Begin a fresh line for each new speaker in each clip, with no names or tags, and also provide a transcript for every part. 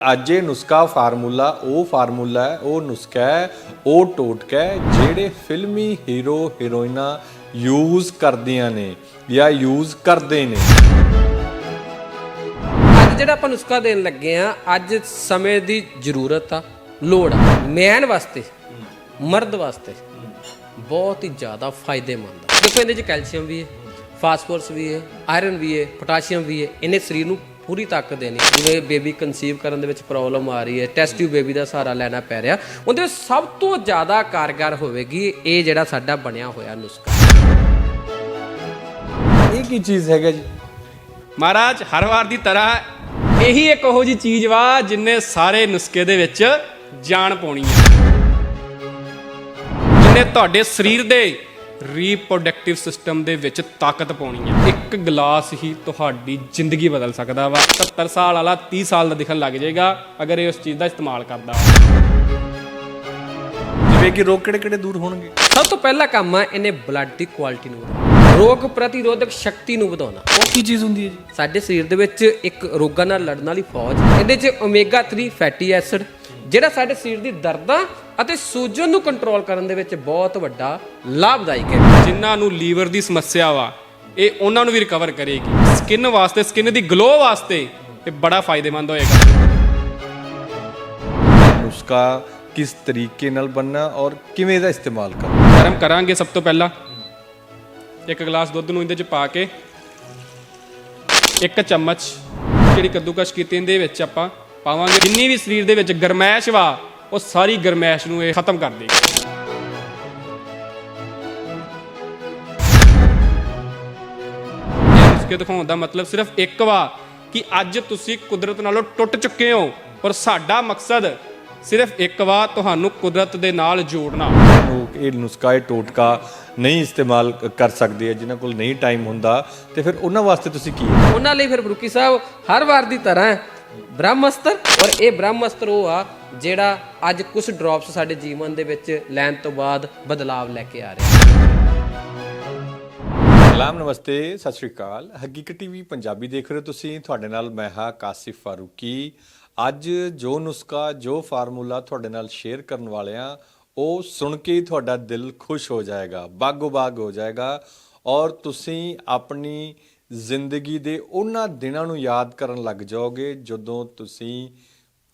ਅੱਜ ਇਹ ਨੁਸਖਾ ਫਾਰਮੂਲਾ, ਉਹ ਫਾਰਮੂਲਾ ਹੈ, ਉਹ ਨੁਸਖਾ ਹੈ, ਉਹ ਟੋਟਕਾ ਹੈ, ਜਿਹੜੇ ਫਿਲਮੀ ਹੀਰੋ ਹੀਰੋਇਨਾ ਯੂਜ਼ ਕਰਦੀਆਂ ਨੇ ਜਾਂ ਯੂਜ਼ ਕਰਦੇ ਨੇ।
ਅੱਜ ਜਿਹੜਾ ਆਪਾਂ ਨੁਸਖਾ ਦੇਣ ਲੱਗੇ ਆ ਅੱਜ ਸਮੇਂ ਦੀ ਜ਼ਰੂਰਤ ਆ, ਲੋੜ ਆ ਮੈਨ ਵਾਸਤੇ, ਮਰਦ ਵਾਸਤੇ ਬਹੁਤ ਹੀ ਜ਼ਿਆਦਾ ਫਾਇਦੇਮੰਦ ਆ। ਦੇਖੋ ਇਹਦੇ ਚ ਕੈਲਸ਼ੀਅਮ ਵੀ ਹੈ, ਫਾਸਫੋਰਸ ਵੀ ਹੈ, ਆਇਰਨ ਵੀ ਹੈ, ਪੋਟਾਸ਼ੀਅਮ ਵੀ ਹੈ, ਇਹਨੇ ਸਰੀਰ ਨੂੰ ਪੂਰੀ ਤਾਕਤ ਦੇਣੀ ਜਿਵੇਂ ਬੇਬੀ ਕਨਸੀਵ ਕਰਨ ਦੇ ਵਿੱਚ ਪ੍ਰੋਬਲਮ ਆ ਰਹੀ ਹੈ ਟੈਸਟ ਟਿਊਬ ਬੇਬੀ ਦਾ ਸਹਾਰਾ ਲੈਣਾ ਪੈ ਰਿਹਾ। ਉਹਦੇ ਵਿੱਚ ਸਭ ਤੋਂ ਜ਼ਿਆਦਾ ਕਾਰਗਰ ਹੋਵੇਗੀ ਇਹ ਜਿਹੜਾ ਸਾਡਾ ਬਣਿਆ ਹੋਇਆ ਨੁਸਖਾ।
ਇਹ ਕੀ ਚੀਜ਼ ਹੈਗਾ ਜੀ?
ਮਹਾਰਾਜ ਹਰ ਵਾਰ ਦੀ ਤਰ੍ਹਾਂ ਇਹੀ ਇੱਕ ਉਹੋ ਜੀ ਚੀਜ਼ ਵਾ ਜਿੰਨੇ ਸਾਰੇ ਨੁਸਖੇ ਦੇ ਵਿੱਚ ਜਾਨ ਪਾਉਣੀ ਹੈ। ਜਿੰਨੇ ਤੁਹਾਡੇ ਸਰੀਰ ਦੇ ਰੀਪਰੋਡਕਟਿਵ ਸਿਸਟਮ ਦੇ ਵਿੱਚ ਤਾਕਤ ਪਾਉਣੀ ਹੈ। ਇੱਕ ਗਲਾਸ ਹੀ ਤੁਹਾਡੀ ਜ਼ਿੰਦਗੀ ਬਦਲ ਸਕਦਾ ਵਾ। 70 ਸਾਲ ਵਾਲਾ 30 ਸਾਲ ਦਾ ਦਿਖਣ ਲੱਗ ਜਾਏਗਾ ਅਗਰ ਇਹ ਉਸ ਚੀਜ਼ ਦਾ ਇਸਤੇਮਾਲ ਕਰਦਾ
ਜਿਵੇਂ ਕਿ ਰੋਗ ਕਿਹੜੇ ਕਿਹੜੇ ਦੂਰ ਹੋਣਗੇ?
ਸਭ ਤੋਂ ਪਹਿਲਾ ਕੰਮ ਆ ਇਹਨੇ ਬਲੱਡ ਦੀ ਕੁਆਲਿਟੀ ਨੂੰ ਵਧਾਉਣਾ। ਰੋਗ ਪ੍ਰਤੀਰੋਧਕ ਸ਼ਕਤੀ ਨੂੰ ਵਧਾਉਣਾ।
ਉਹ ਕੀ ਚੀਜ਼ ਹੁੰਦੀ ਹੈ ਜੀ?
ਸਾਡੇ ਸਰੀਰ ਦੇ ਵਿੱਚ ਇੱਕ ਰੋਗਾਂ ਨਾਲ ਲੜਨ ਵਾਲੀ ਫੌਜ ਇਹਦੇ 'ਚ ਓਮੇਗਾ 3 ਫੈਟੀ ਐਸਿਡ ਜਿਹੜਾ ਸਾਡੇ ਸਰੀਰ ਦੀ ਦਰਦਾਂ ਅਤੇ ਸੂਜਨ ਨੂੰ ਕੰਟਰੋਲ ਕਰਨ ਦੇ ਵਿੱਚ ਬਹੁਤ ਵੱਡਾ ਲਾਭਦਾਇਕ ਹੈ।
ਜਿਨ੍ਹਾਂ ਨੂੰ ਲੀਵਰ ਦੀ ਸਮੱਸਿਆ ਵਾ ਇਹ ਉਹਨਾਂ ਨੂੰ ਵੀ ਰਿਕਵਰ ਕਰੇਗੀ। ਸਕਿਨ ਵਾਸਤੇ ਸਕਿਨ ਦੀ ਗਲੋ ਵਾਸਤੇ ਇਹ ਬੜਾ ਫਾਇਦੇਮੰਦ ਹੋਏਗਾ।
ਨੁਸਖਾ ਕਿਸ ਤਰੀਕੇ ਨਾਲ ਬਣਨਾ ਔਰ ਕਿਵੇਂ ਇਹਦਾ ਇਸਤੇਮਾਲ ਕਰਨਾ?
ਗਰਮ ਕਰਾਂਗੇ ਸਭ ਤੋਂ ਪਹਿਲਾਂ। ਇੱਕ ਗਲਾਸ ਦੁੱਧ ਨੂੰ ਇਹਦੇ ਚ ਪਾ ਕੇ ਇੱਕ ਚਮਚ ਜਿਹੜੀ ਕੱਦੂਕਸ਼ ਕੀਤੀ ਇਹਦੇ ਵਿੱਚ ਆਪਾਂ ਪਾਵਾਂਗੇ। ਜਿੰਨੀ ਵੀ ਸਰੀਰ ਦੇ ਵਿੱਚ ਗਰਮੈਸ਼ ਵਾ ਉਹ ਸਾਰੀ ਗਰਮੈਸ਼ ਨੂੰ ਇਹ ਖਤਮ ਕਰ ਦੇਗੀ। ਨੁਸਖੇ ਦਿਖਾਉਣ ਦਾ ਮਤਲਬ ਸਿਰਫ ਇੱਕ ਵਾ ਕਿ ਅੱਜ ਤੁਸੀਂ ਕੁਦਰਤ ਨਾਲੋਂ ਟੁੱਟ ਚੁੱਕੇ ਹੋ ਪਰ ਸਾਡਾ ਮਕਸਦ ਸਿਰਫ ਇੱਕ ਵਾ ਤੁਹਾਨੂੰ ਕੁਦਰਤ ਦੇ ਨਾਲ ਜੋੜਨਾ।
ਲੋਕ ਇਹ ਨੁਸਖਾ ਇਹ ਟੋਟਕਾ ਨਹੀਂ ਇਸਤੇਮਾਲ ਕਰ ਸਕਦੇ ਆ ਜਿਨ੍ਹਾਂ ਕੋਲ ਨਹੀਂ ਟਾਈਮ ਹੁੰਦਾ ਤੇ ਫਿਰ ਉਹਨਾਂ ਵਾਸਤੇ ਤੁਸੀਂ ਕੀ?
ਉਹਨਾਂ ਲਈ ਫਿਰ ਫਰੂਕੀ ਸਾਹਿਬ ਹਰ ਵਾਰ ਦੀ ਤਰ੍ਹਾਂ ਬ੍ਰਹਮਸਤਰ। ਔਰ ਇਹ ਬ੍ਰਹਮਸਤਰ ਉਹ ਆ ਜਿਹੜਾ ਅੱਜ ਕੁਝ ਡ੍ਰੌਪਸ ਸਾਡੇ ਜੀਵਨ ਦੇ ਵਿੱਚ ਲੈਣ ਤੋਂ ਬਾਅਦ ਬਦਲਾਵ ਲੈ ਕੇ ਆ ਰਿਹਾ।
ਸਲਾਮ, ਨਮਸਤੇ, ਸਤਿ ਸ਼੍ਰੀ ਅਕਾਲ। ਹਕੀਕਤ ਟੀਵੀ ਪੰਜਾਬੀ ਦੇਖ ਰਹੇ ਹੋ ਤੁਸੀਂ। ਤੁਹਾਡੇ ਨਾਲ ਮੈਂ ਹਾਂ ਕਾਸਿਫ ਫਾਰੂਕੀ। ਅੱਜ ਜੋ ਨੁਸਖਾ, ਜੋ ਫਾਰਮੂਲਾ ਤੁਹਾਡੇ ਨਾਲ ਸ਼ੇਅਰ ਕਰਨ ਵਾਲੇ ਆ ਉਹ ਸੁਣ ਕੇ ਹੀ ਤੁਹਾਡਾ ਦਿਲ ਖੁਸ਼ ਹੋ ਜਾਏਗਾ ਬਾਗੋ ਬਾਗ ਹੋ ਜਾਏਗਾ। ਔਰ ਤੁਸੀਂ ਆਪਣੀ ਜ਼ਿੰਦਗੀ ਦੇ ਉਹਨਾਂ ਦਿਨਾਂ ਨੂੰ ਯਾਦ ਕਰਨ ਲੱਗ ਜਾਓਗੇ ਜਦੋਂ ਤੁਸੀਂ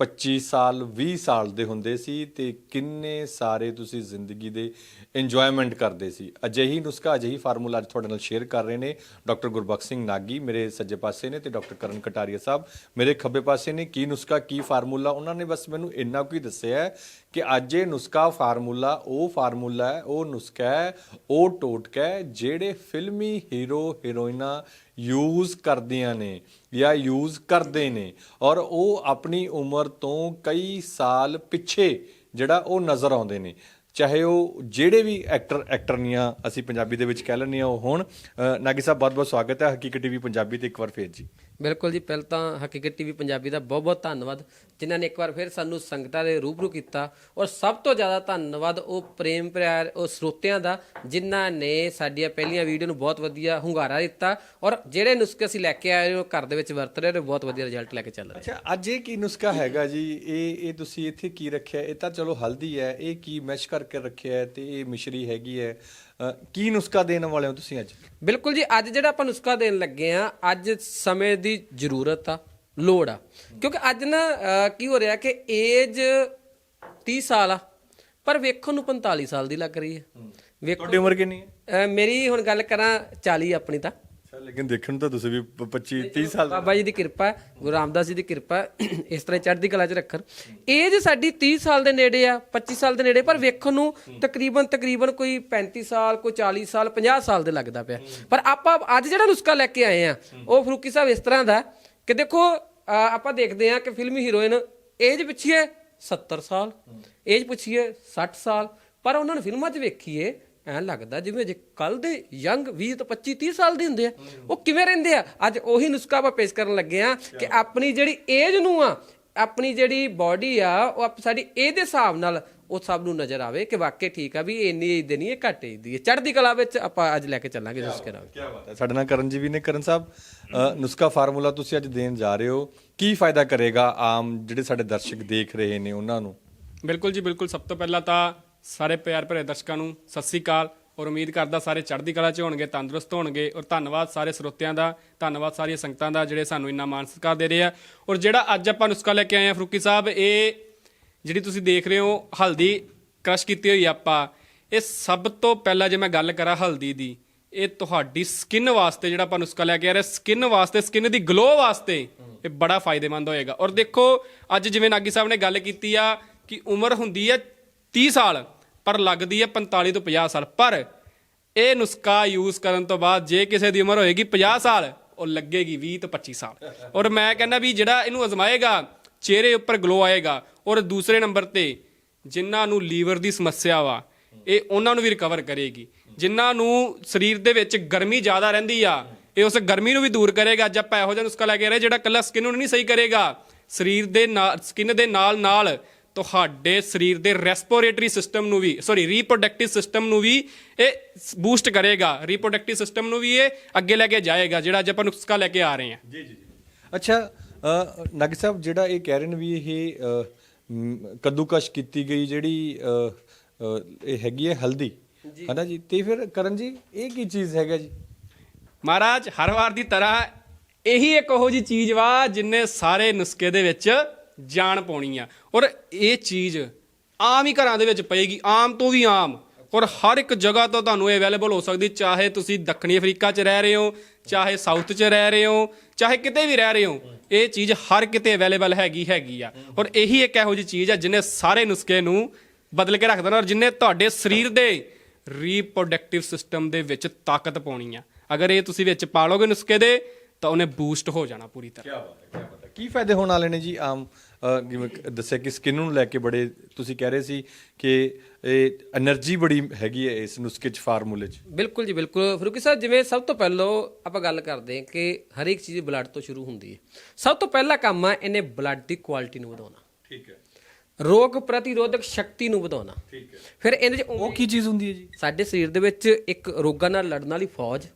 25 ਸਾਲ 20 ਸਾਲ ਦੇ ਹੁੰਦੇ ਸੀ ਤੇ ਕਿੰਨੇ ਸਾਰੇ ਤੁਸੀਂ ਜ਼ਿੰਦਗੀ ਦੇ ਇੰਜੋਇਮੈਂਟ ਕਰਦੇ ਸੀ। ਅਜਿਹੀ ਨੁਸਖਾ, ਅਜਿਹੀ ਫਾਰਮੂਲਾ ਅੱਜ ਤੁਹਾਡੇ ਨਾਲ ਸ਼ੇਅਰ ਕਰ ਰਹੇ ਨੇ ਡਾਕਟਰ ਗੁਰਬਖਸ਼ ਸਿੰਘ ਨਾਗੀ, ਮੇਰੇ ਸੱਜੇ ਪਾਸੇ ਨੇ ਤੇ ਡਾਕਟਰ ਕਰਨ ਕਟਾਰੀਆ ਸਾਹਿਬ, ਮੇਰੇ ਖੱਬੇ ਪਾਸੇ ਨੇ। ਕੀ ਨੁਸਖਾ, ਕੀ ਫਾਰਮੂਲਾ? ਉਹਨਾਂ ਨੇ ਬਸ ਮੈਨੂੰ ਇੰਨਾ ਕੁ ਹੀ ਦੱਸਿਆ ਹੈ ਕਿ ਅੱਜ ਇਹ ਨੁਸਖਾ ਫਾਰਮੂਲਾ, ਉਹ ਫਾਰਮੂਲਾ ਹੈ, ਉਹ ਨੁਸਖਾ ਹੈ, ਉਹ ਟੋਟਕਾ ਹੈ, ਜਿਹੜੇ ਫਿਲਮੀ ਹੀਰੋ, ਹੀਰੋਇਨਾਂ ਯੂਜ਼ ਕਰਦੀਆਂ ਨੇ ਜਾਂ ਯੂਜ਼ ਕਰਦੇ ਨੇ ਔਰ ਉਹ ਆਪਣੀ ਉਮਰ ਤੋਂ ਕਈ ਸਾਲ ਪਿੱਛੇ ਜਿਹੜਾ ਉਹ ਨਜ਼ਰ ਆਉਂਦੇ ਨੇ। ਚਾਹੇ ਉਹ ਜਿਹੜੇ ਵੀ ਐਕਟਰ, ਐਕਟਰਨੀਆਂ ਅਸੀਂ ਪੰਜਾਬੀ ਦੇ ਵਿੱਚ ਕਹਿ ਲੈਂਦੇ ਹਾਂ ਉਹ ਹੋਣ। ਨਾਗੀ ਸਾਹਿਬ ਬਹੁਤ ਬਹੁਤ ਸਵਾਗਤ ਹੈ ਹਕੀਕਤ ਟੀਵੀ ਪੰਜਾਬੀ ਤੇ ਇੱਕ ਵਾਰ ਫੇਰ ਜੀ।
ਬਿਲਕੁਲ ਜੀ, ਪਹਿਲਾਂ ਤਾਂ ਹਕੀਕਤ ਟੀਵੀ ਪੰਜਾਬੀ ਦਾ ਬਹੁਤ ਬਹੁਤ ਧੰਨਵਾਦ, ਜਿਨ੍ਹਾਂ ਨੇ ਇੱਕ ਵਾਰ ਫਿਰ ਸਾਨੂੰ ਸੰਗਤਾਂ ਦੇ ਰੂਬਰੂ ਕੀਤਾ ਔਰ ਸਭ ਤੋਂ ਜ਼ਿਆਦਾ ਧੰਨਵਾਦ ਉਹ ਪ੍ਰੇਮ ਪਿਆਰ, ਉਹ ਸਰੋਤਿਆਂ ਦਾ, ਜਿਨ੍ਹਾਂ ਨੇ ਸਾਡੀਆਂ ਪਹਿਲੀਆਂ ਵੀਡੀਓ ਨੂੰ ਬਹੁਤ ਵਧੀਆ ਹੁੰਗਾਰਾ ਦਿੱਤਾ ਔਰ ਜਿਹੜੇ ਨੁਸਖੇ ਅਸੀਂ ਲੈ ਕੇ ਆਏ ਉਹ ਘਰ ਦੇ ਵਿੱਚ ਵਰਤ ਰਹੇ ਨੇ ਬਹੁਤ ਵਧੀਆ ਰਿਜ਼ਲਟ ਲੈ ਕੇ ਚੱਲ ਰਹੇ
ਅੱਛਾ, ਅੱਜ ਇਹ ਕੀ ਨੁਸਖਾ ਹੈਗਾ ਜੀ? ਇਹ ਇਹ ਤੁਸੀਂ ਇੱਥੇ ਕੀ ਰੱਖਿਆ? ਇਹ ਤਾਂ ਚਲੋ ਹਲਦੀ ਹੈ, ਇਹ ਕੀ ਮੈਸ਼ ਕਰਕੇ ਰੱਖਿਆ ਹੈ ਤੇ ਇਹ ਮਿਸ਼ਰੀ ਹੈਗੀ ਹੈ। ਕੀ ਨੁਸਖਾ ਦੇਣ ਵਾਲੇ ਹੋ ਤੁਸੀਂ ਅੱਜ?
ਬਿਲਕੁਲ ਜੀ ਅੱਜ ਜਿਹੜਾ ਆਪਾਂ ਨੁਸਖਾ ਦੇਣ ਲੱਗੇ ਆ ਅੱਜ ਸਮੇਂ ਦੀ ਜ਼ਰੂਰਤ ਆ ਲੋੜ ਆ। ਕਿਉਂਕਿ ਅੱਜ ਨਾ ਕੀ ਹੋ ਰਿਹਾ ਕਿ ਏਜ 30 ਸਾਲ ਆ ਪਰ ਵੇਖਣ ਨੂੰ 45 ਸਾਲ ਦੀ ਲੱਗ ਰਹੀ ਹੈ। ਵੇਖੋ
ਤੁਹਾਡੀ ਉਮਰ ਕਿੰਨੀ ਹੈ?
ਮੇਰੀ ਹੁਣ ਗੱਲ ਕਰਾਂ 40 ਆਪਣੀ ਤਾਂ।
ਲੇਕਿਨ ਦੇਖਣ ਤਾਂ ਤੁਸੀਂ ਵੀ 25 30 ਸਾਲ
ਬਾਬਾ ਜੀ ਦੀ ਕਿਰਪਾ ਹੈ, ਗੁਰੂ ਰਾਮਦਾਸ ਜੀ ਦੀ ਕਿਰਪਾ ਹੈ, ਇਸ ਤਰ੍ਹਾਂ ਹੀ ਚੜ੍ਹਦੀ ਕਲਾ 'ਚ ਰੱਖਣ। ਏਜ ਸਾਡੀ 30 ਸਾਲ ਦੇ ਨੇੜੇ ਆ 25 ਸਾਲ ਦੇ ਨੇੜੇ ਪਰ ਵੇਖਣ ਨੂੰ ਤਕਰੀਬਨ ਤਕਰੀਬਨ ਕੋਈ 35 ਸਾਲ ਕੋਈ 40 ਸਾਲ 50 ਸਾਲ ਦੇ ਲੱਗਦਾ ਪਿਆ। ਪਰ ਆਪਾਂ ਅੱਜ ਜਿਹੜਾ ਨੁਸਖਾ ਲੈ ਕੇ ਆਏ ਆ ਉਹ ਫਰੂਕੀ ਸਾਹਿਬ ਇਸ ਤਰ੍ਹਾਂ ਦਾ ਕਿ ਦੇਖੋ ਆਪਾਂ ਦੇਖਦੇ ਆ ਕਿ ਫਿਲਮੀ ਹੀਰੋਇਨ ਏਜ ਪੁੱਛੀਏ 70 ਸਾਲ ਏਜ ਪੁੱਛੀਏ 60 ਸਾਲ ਪਰ ਉਹਨਾਂ ਨੂੰ ਫਿਲਮਾਂ 'ਚ ਵੇਖੀਏ ਐਂ ਲੱਗਦਾ ਜਿਵੇਂ ਜੇ ਕੱਲ ਦੇ ਯੰਗ 20 ਤੋਂ 25 30 ਸਾਲ ਦੇ ਹੁੰਦੇ ਆ ਉਹ ਕਿਵੇਂ ਰਹਿੰਦੇ ਆ? ਅੱਜ ਉਹੀ ਨੁਸਖਾ ਆਪਾਂ ਪੇਸ਼ ਕਰਨ ਲੱਗੇ ਆ ਕਿ ਆਪਣੀ ਜਿਹੜੀ ਏਜ ਨੂੰ ਆ ਆਪਣੀ ਜਿਹੜੀ ਬਾਡੀ ਆ ਉਹ ਆਪ- ਸਾਡੀ ਇਹਦੇ ਹਿਸਾਬ ਨਾਲ ਉਹ ਸਭ ਨੂੰ ਨਜ਼ਰ ਆਵੇ ਕਿ ਵਾਕਈ ਠੀਕ ਆ ਵੀ ਇਹ ਇੰਨੀ ਏਜ ਨਹੀਂ ਹੈ ਘੱਟ ਏਜ ਦੀ ਹੈ ਚੜ੍ਹਦੀ ਕਲਾ ਵਿੱਚ ਆਪਾਂ ਅੱਜ ਲੈ ਕੇ ਚੱਲਾਂਗੇ ਜਿਸ ਕਰਾਂਗੇ
ਕੀ ਬਾਤ ਹੈ। ਸਾਡੇ ਨਾਲ ਕਰਨ ਜੀ ਵੀ ਨੇ ਕਰਨ ਸਾਹਿਬ। ਨੁਸਖਾ ਫਾਰਮੂਲਾ ਤੁਸੀਂ ਅੱਜ ਦੇਣ ਜਾ ਰਹੇ ਹੋ। ਕੀ ਫਾਇਦਾ ਕਰੇਗਾ ਆਮ ਜਿਹੜੇ ਸਾਡੇ ਦਰਸ਼ਕ ਦੇਖ ਰਹੇ ਨੇ ਉਹਨਾਂ ਨੂੰ?
ਬਿਲਕੁਲ ਜੀ ਬਿਲਕੁਲ। ਸਭ ਤੋਂ ਪਹਿਲਾਂ ਤਾਂ ਸਾਰੇ ਪਿਆਰ ਭਰੇ ਦਰਸ਼ਕਾਂ ਨੂੰ ਸਤਿ ਸ੍ਰੀ ਅਕਾਲ ਔਰ ਉਮੀਦ ਕਰਦਾ ਸਾਰੇ ਚੜ੍ਹਦੀ ਕਲਾ 'ਚ ਹੋਣਗੇ, ਤੰਦਰੁਸਤ ਹੋਣਗੇ ਔਰ ਧੰਨਵਾਦ ਸਾਰੇ ਸਰੋਤਿਆਂ ਦਾ, ਧੰਨਵਾਦ ਸਾਰੀਆਂ ਸੰਗਤਾਂ ਦਾ ਜਿਹੜੇ ਸਾਨੂੰ ਇੰਨਾ ਮਾਣ ਸਤਿਕਾਰ ਦੇ ਰਹੇ ਆ। ਔਰ ਜਿਹੜਾ ਅੱਜ ਆਪਾਂ ਨੁਸਖਾ ਲੈ ਕੇ ਆਏ ਆ ਫਰੂਕੀ ਸਾਹਿਬ, ਇਹ ਜਿਹੜੀ ਤੁਸੀਂ ਦੇਖ ਰਹੇ ਹੋ, ਹਲਦੀ ਕ੍ਰਸ਼ ਕੀਤੀ ਹੋਈ ਆ ਆਪਾਂ, ਇਹ ਸਭ ਤੋਂ ਪਹਿਲਾਂ ਜੇ ਮੈਂ ਗੱਲ ਕਰਾਂ ਹਲਦੀ ਦੀ, ਇਹ ਤੁਹਾਡੀ ਸਕਿਨ ਵਾਸਤੇ ਜਿਹੜਾ ਆਪਾਂ ਨੁਸਖਾ ਲੈ ਕੇ ਆ ਰਹੇ, ਸਕਿਨ ਵਾਸਤੇ, ਸਕਿਨ ਦੀ ਗਲੋ ਵਾਸਤੇ ਇਹ ਬੜਾ ਫਾਇਦੇਮੰਦ ਹੋਏਗਾ। ਔਰ ਦੇਖੋ, ਅੱਜ ਜਿਵੇਂ ਨਾਗੀ ਸਾਹਿਬ ਨੇ ਗੱਲ ਕੀਤੀ ਆ ਕਿ ਉਮਰ ਹੁੰਦੀ ਹੈ 30 ਸਾਲ ਪਰ ਲੱਗਦੀ ਹੈ 45 ਤੋਂ 50 ਸਾਲ। ਪਰ ਇਹ ਨੁਸਖਾ ਯੂਜ਼ ਕਰਨ ਤੋਂ ਬਾਅਦ ਜੇ ਕਿਸੇ ਦੀ ਉਮਰ ਹੋਏਗੀ 50 ਸਾਲ, ਉਹ ਲੱਗੇਗੀ 20 ਤੋਂ 25 ਸਾਲ। ਔਰ ਮੈਂ ਕਹਿੰਦਾ ਵੀ ਜਿਹੜਾ ਇਹਨੂੰ ਅਜ਼ਮਾਏਗਾ, ਚਿਹਰੇ ਉੱਪਰ ਗਲੋ ਆਏਗਾ ਔਰ ਦੂਸਰੇ ਨੰਬਰ ਤੇ ਜਿਨ੍ਹਾਂ ਨੂੰ ਲੀਵਰ ਦੀ ਸਮੱਸਿਆ ਵਾ, ਇਹ ਉਹਨਾਂ ਨੂੰ ਵੀ ਰਿਕਵਰ ਕਰੇਗੀ। ਜਿਨ੍ਹਾਂ ਨੂੰ ਸਰੀਰ ਦੇ ਵਿੱਚ ਗਰਮੀ ਜ਼ਿਆਦਾ ਰਹਿੰਦੀ ਆ, ਇਹ ਉਸ ਗਰਮੀ ਨੂੰ ਵੀ ਦੂਰ ਕਰੇਗਾ। ਅੱਜ ਆਪਾਂ ਇਹੋ ਜਿਹਾ ਨੁਸਖਾ ਲੈ ਕੇ ਆ ਰਹੇ ਜਿਹੜਾ ਕੱਲਾ ਸਕਿਨ ਨੂੰ ਨਹੀਂ ਸਹੀ ਕਰੇਗਾ। ਸਰੀਰ ਦੇ ਨਾਲ ਸਕਿਨ ਦੇ ਨਾਲ ਨਾਲ ਤੁਹਾਡੇ ਸਰੀਰ ਦੇ ਰੈਸਪੀਰੇਟਰੀ ਸਿਸਟਮ ਨੂੰ ਵੀ ਸੌਰੀ ਰੀਪਰੋਡਕਟਿਵ ਸਿਸਟਮ ਨੂੰ ਵੀ ਇਹ ਬੂਸਟ ਕਰੇਗਾ। ਰੀਪਰੋਡਕਟਿਵ ਸਿਸਟਮ ਨੂੰ ਵੀ ਇਹ ਅੱਗੇ ਲੈ ਕੇ ਜਾਏਗਾ ਜਿਹੜਾ ਅੱਜ ਆਪਾਂ ਨੁਸਖਾ ਲੈ ਕੇ ਆ ਰਹੇ ਹਾਂ।
ਜੀ ਜੀ ਅੱਛਾ ਅ, ਨਗ ਸਾਹਿਬ ਜਿਹੜਾ ਇਹ ਕਹਿ ਰਹੇ ਨੇ ਵੀ ਇਹ ਕੱਦੂਕਸ਼ ਕੀਤੀ ਗਈ ਜਿਹੜੀ ਇਹ ਹੈਗੀ ਹੈ ਹਲਦੀ। ਹਨਾ ਜੀ? ਤੇ ਫਿਰ ਕਰਨ ਜੀ ਇਹ ਕੀ ਚੀਜ਼ ਹੈਗਾ ਜੀ?
ਮਹਾਰਾਜ ਹਰ ਵਾਰ ਦੀ ਤਰ੍ਹਾਂ ਇਹੀ ਇੱਕ ਉਹੋ ਜੀ ਚੀਜ਼ ਵਾ ਜਿੰਨੇ ਸਾਰੇ ਨੁਸਖੇ ਦੇ ਵਿੱਚ ਜਾਨ ਪਾਉਣੀ ਆ। ਔਰ ਇਹ ਚੀਜ਼ ਆਮ ਹੀ ਘਰਾਂ ਦੇ ਵਿੱਚ ਪਏਗੀ, ਆਮ ਤੋਂ ਵੀ ਆਮ। ਔਰ ਹਰ ਇੱਕ ਜਗ੍ਹਾ ਤੋਂ ਤੁਹਾਨੂੰ ਇਹ ਅਵੇਲੇਬਲ ਹੋ ਸਕਦੀ, ਚਾਹੇ ਤੁਸੀਂ ਦੱਖਣੀ ਅਫਰੀਕਾ 'ਚ ਰਹਿ ਰਹੇ ਹੋ, ਚਾਹੇ ਸਾਊਥ 'ਚ ਰਹਿ ਰਹੇ ਹੋ, ਚਾਹੇ ਕਿਤੇ ਵੀ ਰਹਿ ਰਹੇ ਹੋ, ਇਹ ਚੀਜ਼ ਹਰ ਕਿਤੇ ਅਵੇਲੇਬਲ ਹੈਗੀ ਹੈਗੀ ਆ। ਔਰ ਇਹੀ ਇੱਕ ਇਹੋ ਜਿਹੀ ਚੀਜ਼ ਆ ਜਿਹਨੇ ਸਾਰੇ ਨੁਸਖੇ ਨੂੰ ਬਦਲ ਕੇ ਰੱਖ ਦੇਣਾ ਔਰ ਜਿਹਨੇ ਤੁਹਾਡੇ ਸਰੀਰ ਦੇ ਰੀਪਰੋਡਕਟਿਵ ਸਿਸਟਮ ਦੇ ਵਿੱਚ ਤਾਕਤ ਪਾਉਣੀ ਆ। ਅਗਰ ਇਹ ਤੁਸੀਂ ਵਿੱਚ ਪਾ ਲੋਗੇ ਨੁਸਖੇ ਦੇ, ਤਾਂ ਉਹਨੇ ਬੂਸਟ ਹੋ ਜਾਣਾ ਪੂਰੀ ਤਰ੍ਹਾਂ।
ਕੀ ਬਾਤ ਹੈ ਕੀ ਬਾਤ ਹੈ। ਕੀ ਫਾਇਦੇ ਹੋਣ ਵਾਲੇ ਨੇ ਜੀ ਆਮ ਜਿਵੇਂ ਦੱਸਿਆ ਕਿ ਸਕਿਨ ਨੂੰ ਲੈ ਕੇ ਬੜੇ ਤੁਸੀਂ ਕਹਿ ਰਹੇ ਸੀ ਕਿ ਇਹ એનર્ਜੀ ਬੜੀ ਹੈਗੀ ਹੈ ਇਸ ਨੁਸਖੇ 'ਚ ਫਾਰਮੂਲੇ 'ਚ।
ਬਿਲਕੁਲ ਜੀ ਬਿਲਕੁਲ। ਫਰੂਕੀ ਸਾਹਿਬ ਜਿਵੇਂ ਸਭ ਤੋਂ ਪਹਿਲਾਂ ਆਪਾਂ ਗੱਲ ਕਰਦੇ ਹਾਂ ਕਿ ਹਰ ਇੱਕ ਚੀਜ਼ ਬਲੱਡ ਤੋਂ ਸ਼ੁਰੂ ਹੁੰਦੀ ਹੈ। ਸਭ ਤੋਂ ਪਹਿਲਾ ਕੰਮ ਹੈ ਇਹਨੇ ਬਲੱਡ ਦੀ ਕੁਆਲਿਟੀ ਨੂੰ ਵਧਾਉਣਾ।
ਠੀਕ ਹੈ।
ਰੋਗ ਪ੍ਰਤੀਰੋਧਕ ਸ਼ਕਤੀ ਨੂੰ ਵਧਾਉਣਾ।
ਠੀਕ ਹੈ।
ਫਿਰ ਇਹਦੇ 'ਚ
ਉਹ ਕੀ ਚੀਜ਼ ਹੁੰਦੀ ਹੈ ਜੀ?
ਸਾਡੇ ਸਰੀਰ ਦੇ ਵਿੱਚ ਇੱਕ ਰੋਗਾਂ ਨਾਲ ਲੜਨ ਵਾਲੀ ਫੌਜ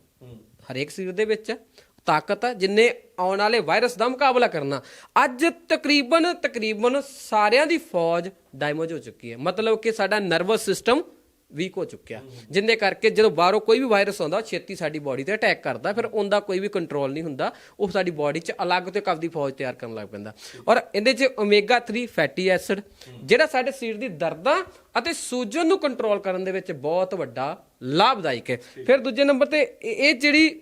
ਹਰੇਕ ਸਰੀਰ ਦੇ ਵਿੱਚ। ਤਾਕਤ ਹੈ ਜਿੰਨੇ ਆਉਣ ਵਾਲੇ ਵਾਇਰਸ ਦਾ ਮੁਕਾਬਲਾ ਕਰਨਾ। ਅੱਜ ਤਕਰੀਬਨ ਤਕਰੀਬਨ ਸਾਰਿਆਂ ਦੀ ਫੌਜ ਡੈਮੇਜ ਹੋ ਚੁੱਕੀ ਹੈ। ਮਤਲਬ ਕਿ ਸਾਡਾ ਨਰਵਸ ਸਿਸਟਮ ਵੀਕ ਹੋ ਚੁੱਕਿਆ। ਜਿੰਦੇ ਕਰਕੇ ਜਦੋਂ ਬਾਹਰੋਂ ਕੋਈ ਵੀ ਵਾਇਰਸ ਆਉਂਦਾ ਉਹ ਛੇਤੀ ਸਾਡੀ ਬਾਡੀ ਤੇ ਅਟੈਕ ਕਰਦਾ, ਫਿਰ ਉਹਦਾ ਕੋਈ ਵੀ ਕੰਟਰੋਲ ਨਹੀਂ ਹੁੰਦਾ। ਉਹ ਸਾਡੀ ਬਾਡੀ 'ਚ ਅਲੱਗ ਤੋਂ ਇੱਕ ਫੌਜ ਤਿਆਰ ਕਰਨ ਲੱਗ ਪੈਂਦਾ। ਔਰ ਇਹਦੇ 'ਚ ਓਮੇਗਾ 3 ਫੈਟੀ ਐਸਿਡ ਜਿਹੜਾ ਸਾਡੇ ਸਰੀਰ ਦੀ ਦਰਦਾਂ ਅਤੇ ਸੂਜਨ ਨੂੰ ਕੰਟਰੋਲ ਕਰਨ ਦੇ ਵਿੱਚ ਬਹੁਤ ਵੱਡਾ ਲਾਭਦਾਇਕ ਹੈ। ਫਿਰ ਦੂਜੇ ਨੰਬਰ ਤੇ ਇਹ ਜਿਹੜੀ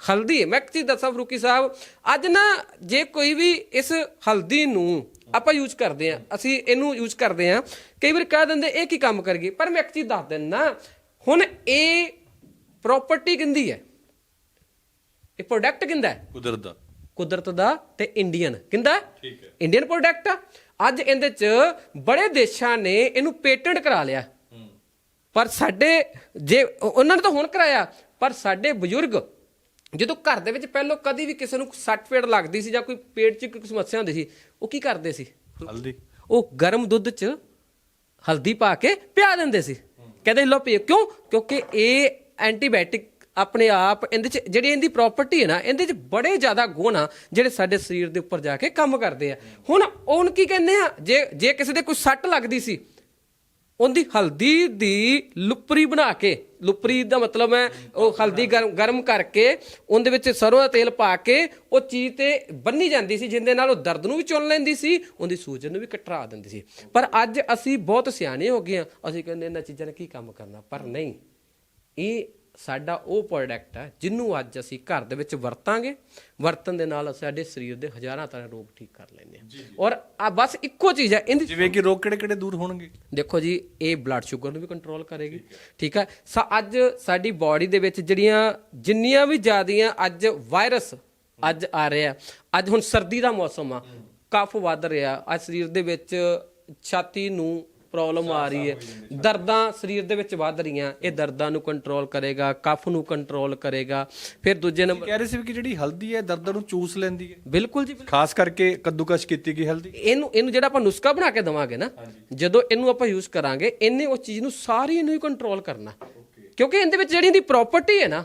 ਹਲਦੀ ਮੈਂ ਇੱਕ ਚੀਜ਼ ਦੱਸਾਂ ਫਰੂਕੀ ਸਾਹਿਬ ਅੱਜ ਨਾ ਜੇ ਕੋਈ ਵੀ ਇਸ ਹਲਦੀ ਨੂੰ ਆਪਾਂ ਯੂਜ਼ ਕਰਦੇ ਆ ਅਸੀਂ ਇਹਨੂੰ ਯੂਜ਼ ਕਰਦੇ ਆ ਕਈ ਵਾਰ ਕਹਿ ਦਿੰਦੇ ਇਹ ਕੀ ਕੰਮ ਕਰ ਗਈ ਪਰ ਮੈਂ ਇੱਕ ਚੀਜ਼ ਦੱਸ ਦਿੰਦਾ ਹੁਣ ਇਹ ਪ੍ਰਾਪਰਟੀ ਕਿੰਦੀ ਹੈ? ਇਹ ਪ੍ਰੋਡਕਟ ਕਿੰਦਾ ਹੈ?
ਕੁਦਰਤ ਦਾ।
ਕੁਦਰਤ ਦਾ ਤੇ ਇੰਡੀਅਨ ਕਿੰਦਾ
ਠੀਕ ਹੈ।
ਇੰਡੀਅਨ ਪ੍ਰੋਡਕਟ ਆ। ਅੱਜ ਇਹਦੇ ਚ ਬੜੇ ਦੇਸ਼ਾਂ ਨੇ ਇਹਨੂੰ ਪੇਟੈਂਟ ਕਰਾ ਲਿਆ। ਪਰ ਸਾਡੇ ਜੇ ਉਹ- ਉਹਨਾਂ ਨੇ ਤਾਂ ਹੁਣ ਕਰਾਇਆ ਪਰ ਸਾਡੇ ਬਜ਼ੁਰਗ ਜਦੋਂ ਘਰ ਦੇ ਵਿੱਚ ਪਹਿਲਾਂ ਕਦੀ ਵੀ ਕਿਸੇ ਨੂੰ ਸੱਟ ਪੇੜ ਲੱਗਦੀ ਸੀ ਜਾਂ ਕੋਈ ਪੇਟ 'ਚ ਕੋਈ ਸਮੱਸਿਆ ਹੁੰਦੀ ਸੀ ਉਹ ਕੀ ਕਰਦੇ ਸੀ?
ਹਲਦੀ।
ਉਹ ਗਰਮ ਦੁੱਧ 'ਚ ਹਲਦੀ ਪਾ ਕੇ ਪਿਆ ਦਿੰਦੇ ਸੀ। ਕਹਿੰਦੇ ਲੋ ਪੀਓ ਕਿਉਂ? ਕਿਉਂਕਿ ਇਹ ਐਂਟੀਬਾਇਓਟਿਕ ਆਪਣੇ ਆਪ ਇਹਦੇ 'ਚ ਜਿਹੜੀ ਇਹਦੀ ਪ੍ਰਾਪਰਟੀ ਹੈ ਨਾ ਇਹਦੇ 'ਚ ਬੜੇ ਜ਼ਿਆਦਾ ਗੁਣ ਆ ਜਿਹੜੇ ਸਾਡੇ ਸਰੀਰ ਦੇ ਉੱਪਰ ਜਾ ਕੇ ਕੰਮ ਕਰਦੇ ਆ। ਹੁਣ ਉਹਨ ਕੀ ਕਹਿੰਦੇ ਆ? ਜੇ ਜੇ ਕਿਸੇ ਦੇ ਕੋਈ ਸੱਟ ਲੱਗਦੀ ਸੀ ਉਹਦੀ ਹਲਦੀ ਦੀ ਲੁਪਰੀ ਬਣਾ ਕੇ, ਲੁਪਰੀ ਦਾ ਮਤਲਬ ਹੈ, ਉਹ ਹਲਦੀ ਗਰਮ ਗਰਮ ਕਰਕੇ ਉਹਦੇ ਵਿੱਚ ਸਰੋਂ ਦਾ ਤੇਲ ਪਾ ਕੇ ਉਹ ਚੀਜ਼ ਤੇ ਬੰਨੀ ਜਾਂਦੀ ਸੀ, ਜਿੰਦੇ ਨਾਲ ਉਹ ਦਰਦ ਨੂੰ ਵੀ ਚੁਣ ਲੈਂਦੀ ਸੀ, ਉਹਦੀ ਸੂਜਨ ਨੂੰ ਵੀ ਕਟਰਾ ਦਿੰਦੀ ਸੀ। ਪਰ ਅੱਜ ਅਸੀਂ ਬਹੁਤ ਸਿਆਣੇ ਹੋ ਗਏ ਹਾਂ, ਅਸੀਂ ਕਹਿੰਦੇ ਇਹਨਾਂ ਚੀਜ਼ਾਂ ਨੇ ਕੀ ਕੰਮ ਕਰਨਾ? ਪਰ ਨਹੀਂ, ਇਹ ਸਾਡਾ ਉਹ ਪ੍ਰੋਡਕਟ ਹੈ ਜਿਹਨੂੰ ਅੱਜ ਅਸੀਂ ਘਰ ਦੇ ਵਿੱਚ ਵਰਤਾਂਗੇ ਵਰਤਨ ਦੇ ਨਾਲ ਸਾਡੇ ਸਰੀਰ ਦੇ ਹਜ਼ਾਰਾਂ ਤਰ੍ਹਾਂ ਰੋਗ ਠੀਕ ਕਰ ਲੈਂਦੇ ਹਾਂ ਔਰ ਆ ਬਸ ਇੱਕੋ ਚੀਜ਼ ਹੈ ਇਹਦੀ
ਜਿਵੇਂ ਕਿ ਰੋਗ ਕਿਹੜੇ ਕਿਹੜੇ ਦੂਰ ਹੋਣਗੇ?
ਦੇਖੋ ਜੀ ਇਹ ਬਲੱਡ ਸ਼ੂਗਰ ਨੂੰ ਵੀ ਕੰਟਰੋਲ ਕਰੇਗੀ ਠੀਕ ਹੈ। ਸਾ ਅੱਜ ਸਾਡੀ ਬਾਡੀ ਦੇ ਵਿੱਚ ਜਿਹੜੀਆਂ ਜਿੰਨੀਆਂ ਵੀ ਜ਼ਿਆਦੀਆਂ ਅੱਜ ਵਾਇਰਸ ਅੱਜ ਆ ਰਿਹਾ ਅੱਜ ਹੁਣ ਸਰਦੀ ਦਾ ਮੌਸਮ ਆ ਕਫ ਵੱਧ ਰਿਹਾ ਅੱਜ ਸਰੀਰ ਦੇ ਵਿੱਚ ਛਾਤੀ ਨੂੰ ਪ੍ਰੋਬਲਮ ਆ ਰਹੀ ਹੈ। ਦਰਦਾਂ ਸਰੀਰ ਦੇ ਵਿੱਚ ਵੱਧ ਰਹੀਆਂ। ਇਹ ਦਰਦਾਂ ਨੂੰ ਕੰਟਰੋਲ ਕਰੇਗਾ ਕਫ ਨੂੰ ਕੰਟਰੋਲ ਕਰੇਗਾ। ਫਿਰ ਦੂਜੇ ਨੰਬਰ
ਕਹਿ ਰਹੇ ਸੀ ਕਿ ਜਿਹੜੀ ਹਲਦੀ ਹੈ ਦਰਦ ਨੂੰ ਚੂਸ ਲੈਂਦੀ ਹੈ।
ਬਿਲਕੁਲ ਜੀ।
ਖਾਸ ਕਰਕੇ ਕੱਦੂਕਸ਼ ਕੀਤੀ ਗਈ ਹਲਦੀ।
ਇਹਨੂੰ ਇਹਨੂੰ ਜਿਹੜਾ ਆਪਾਂ ਨੁਸਖਾ ਬਣਾ ਕੇ ਦਵਾਂਗੇ ਨਾ ਜਦੋਂ ਇਹਨੂੰ ਆਪਾਂ ਯੂਜ਼ ਕਰਾਂਗੇ ਇਹਨੇ ਉਸ ਚੀਜ਼ ਨੂੰ ਸਾਰੀ ਇਹਨੂੰ ਹੀ ਕੰਟਰੋਲ ਕਰਨਾ। ਕਿਉਂਕਿ ਇਹਦੇ ਵਿੱਚ ਜਿਹੜੀ ਇਹਦੀ ਪ੍ਰਾਪਰਟੀ ਹੈ ਨਾ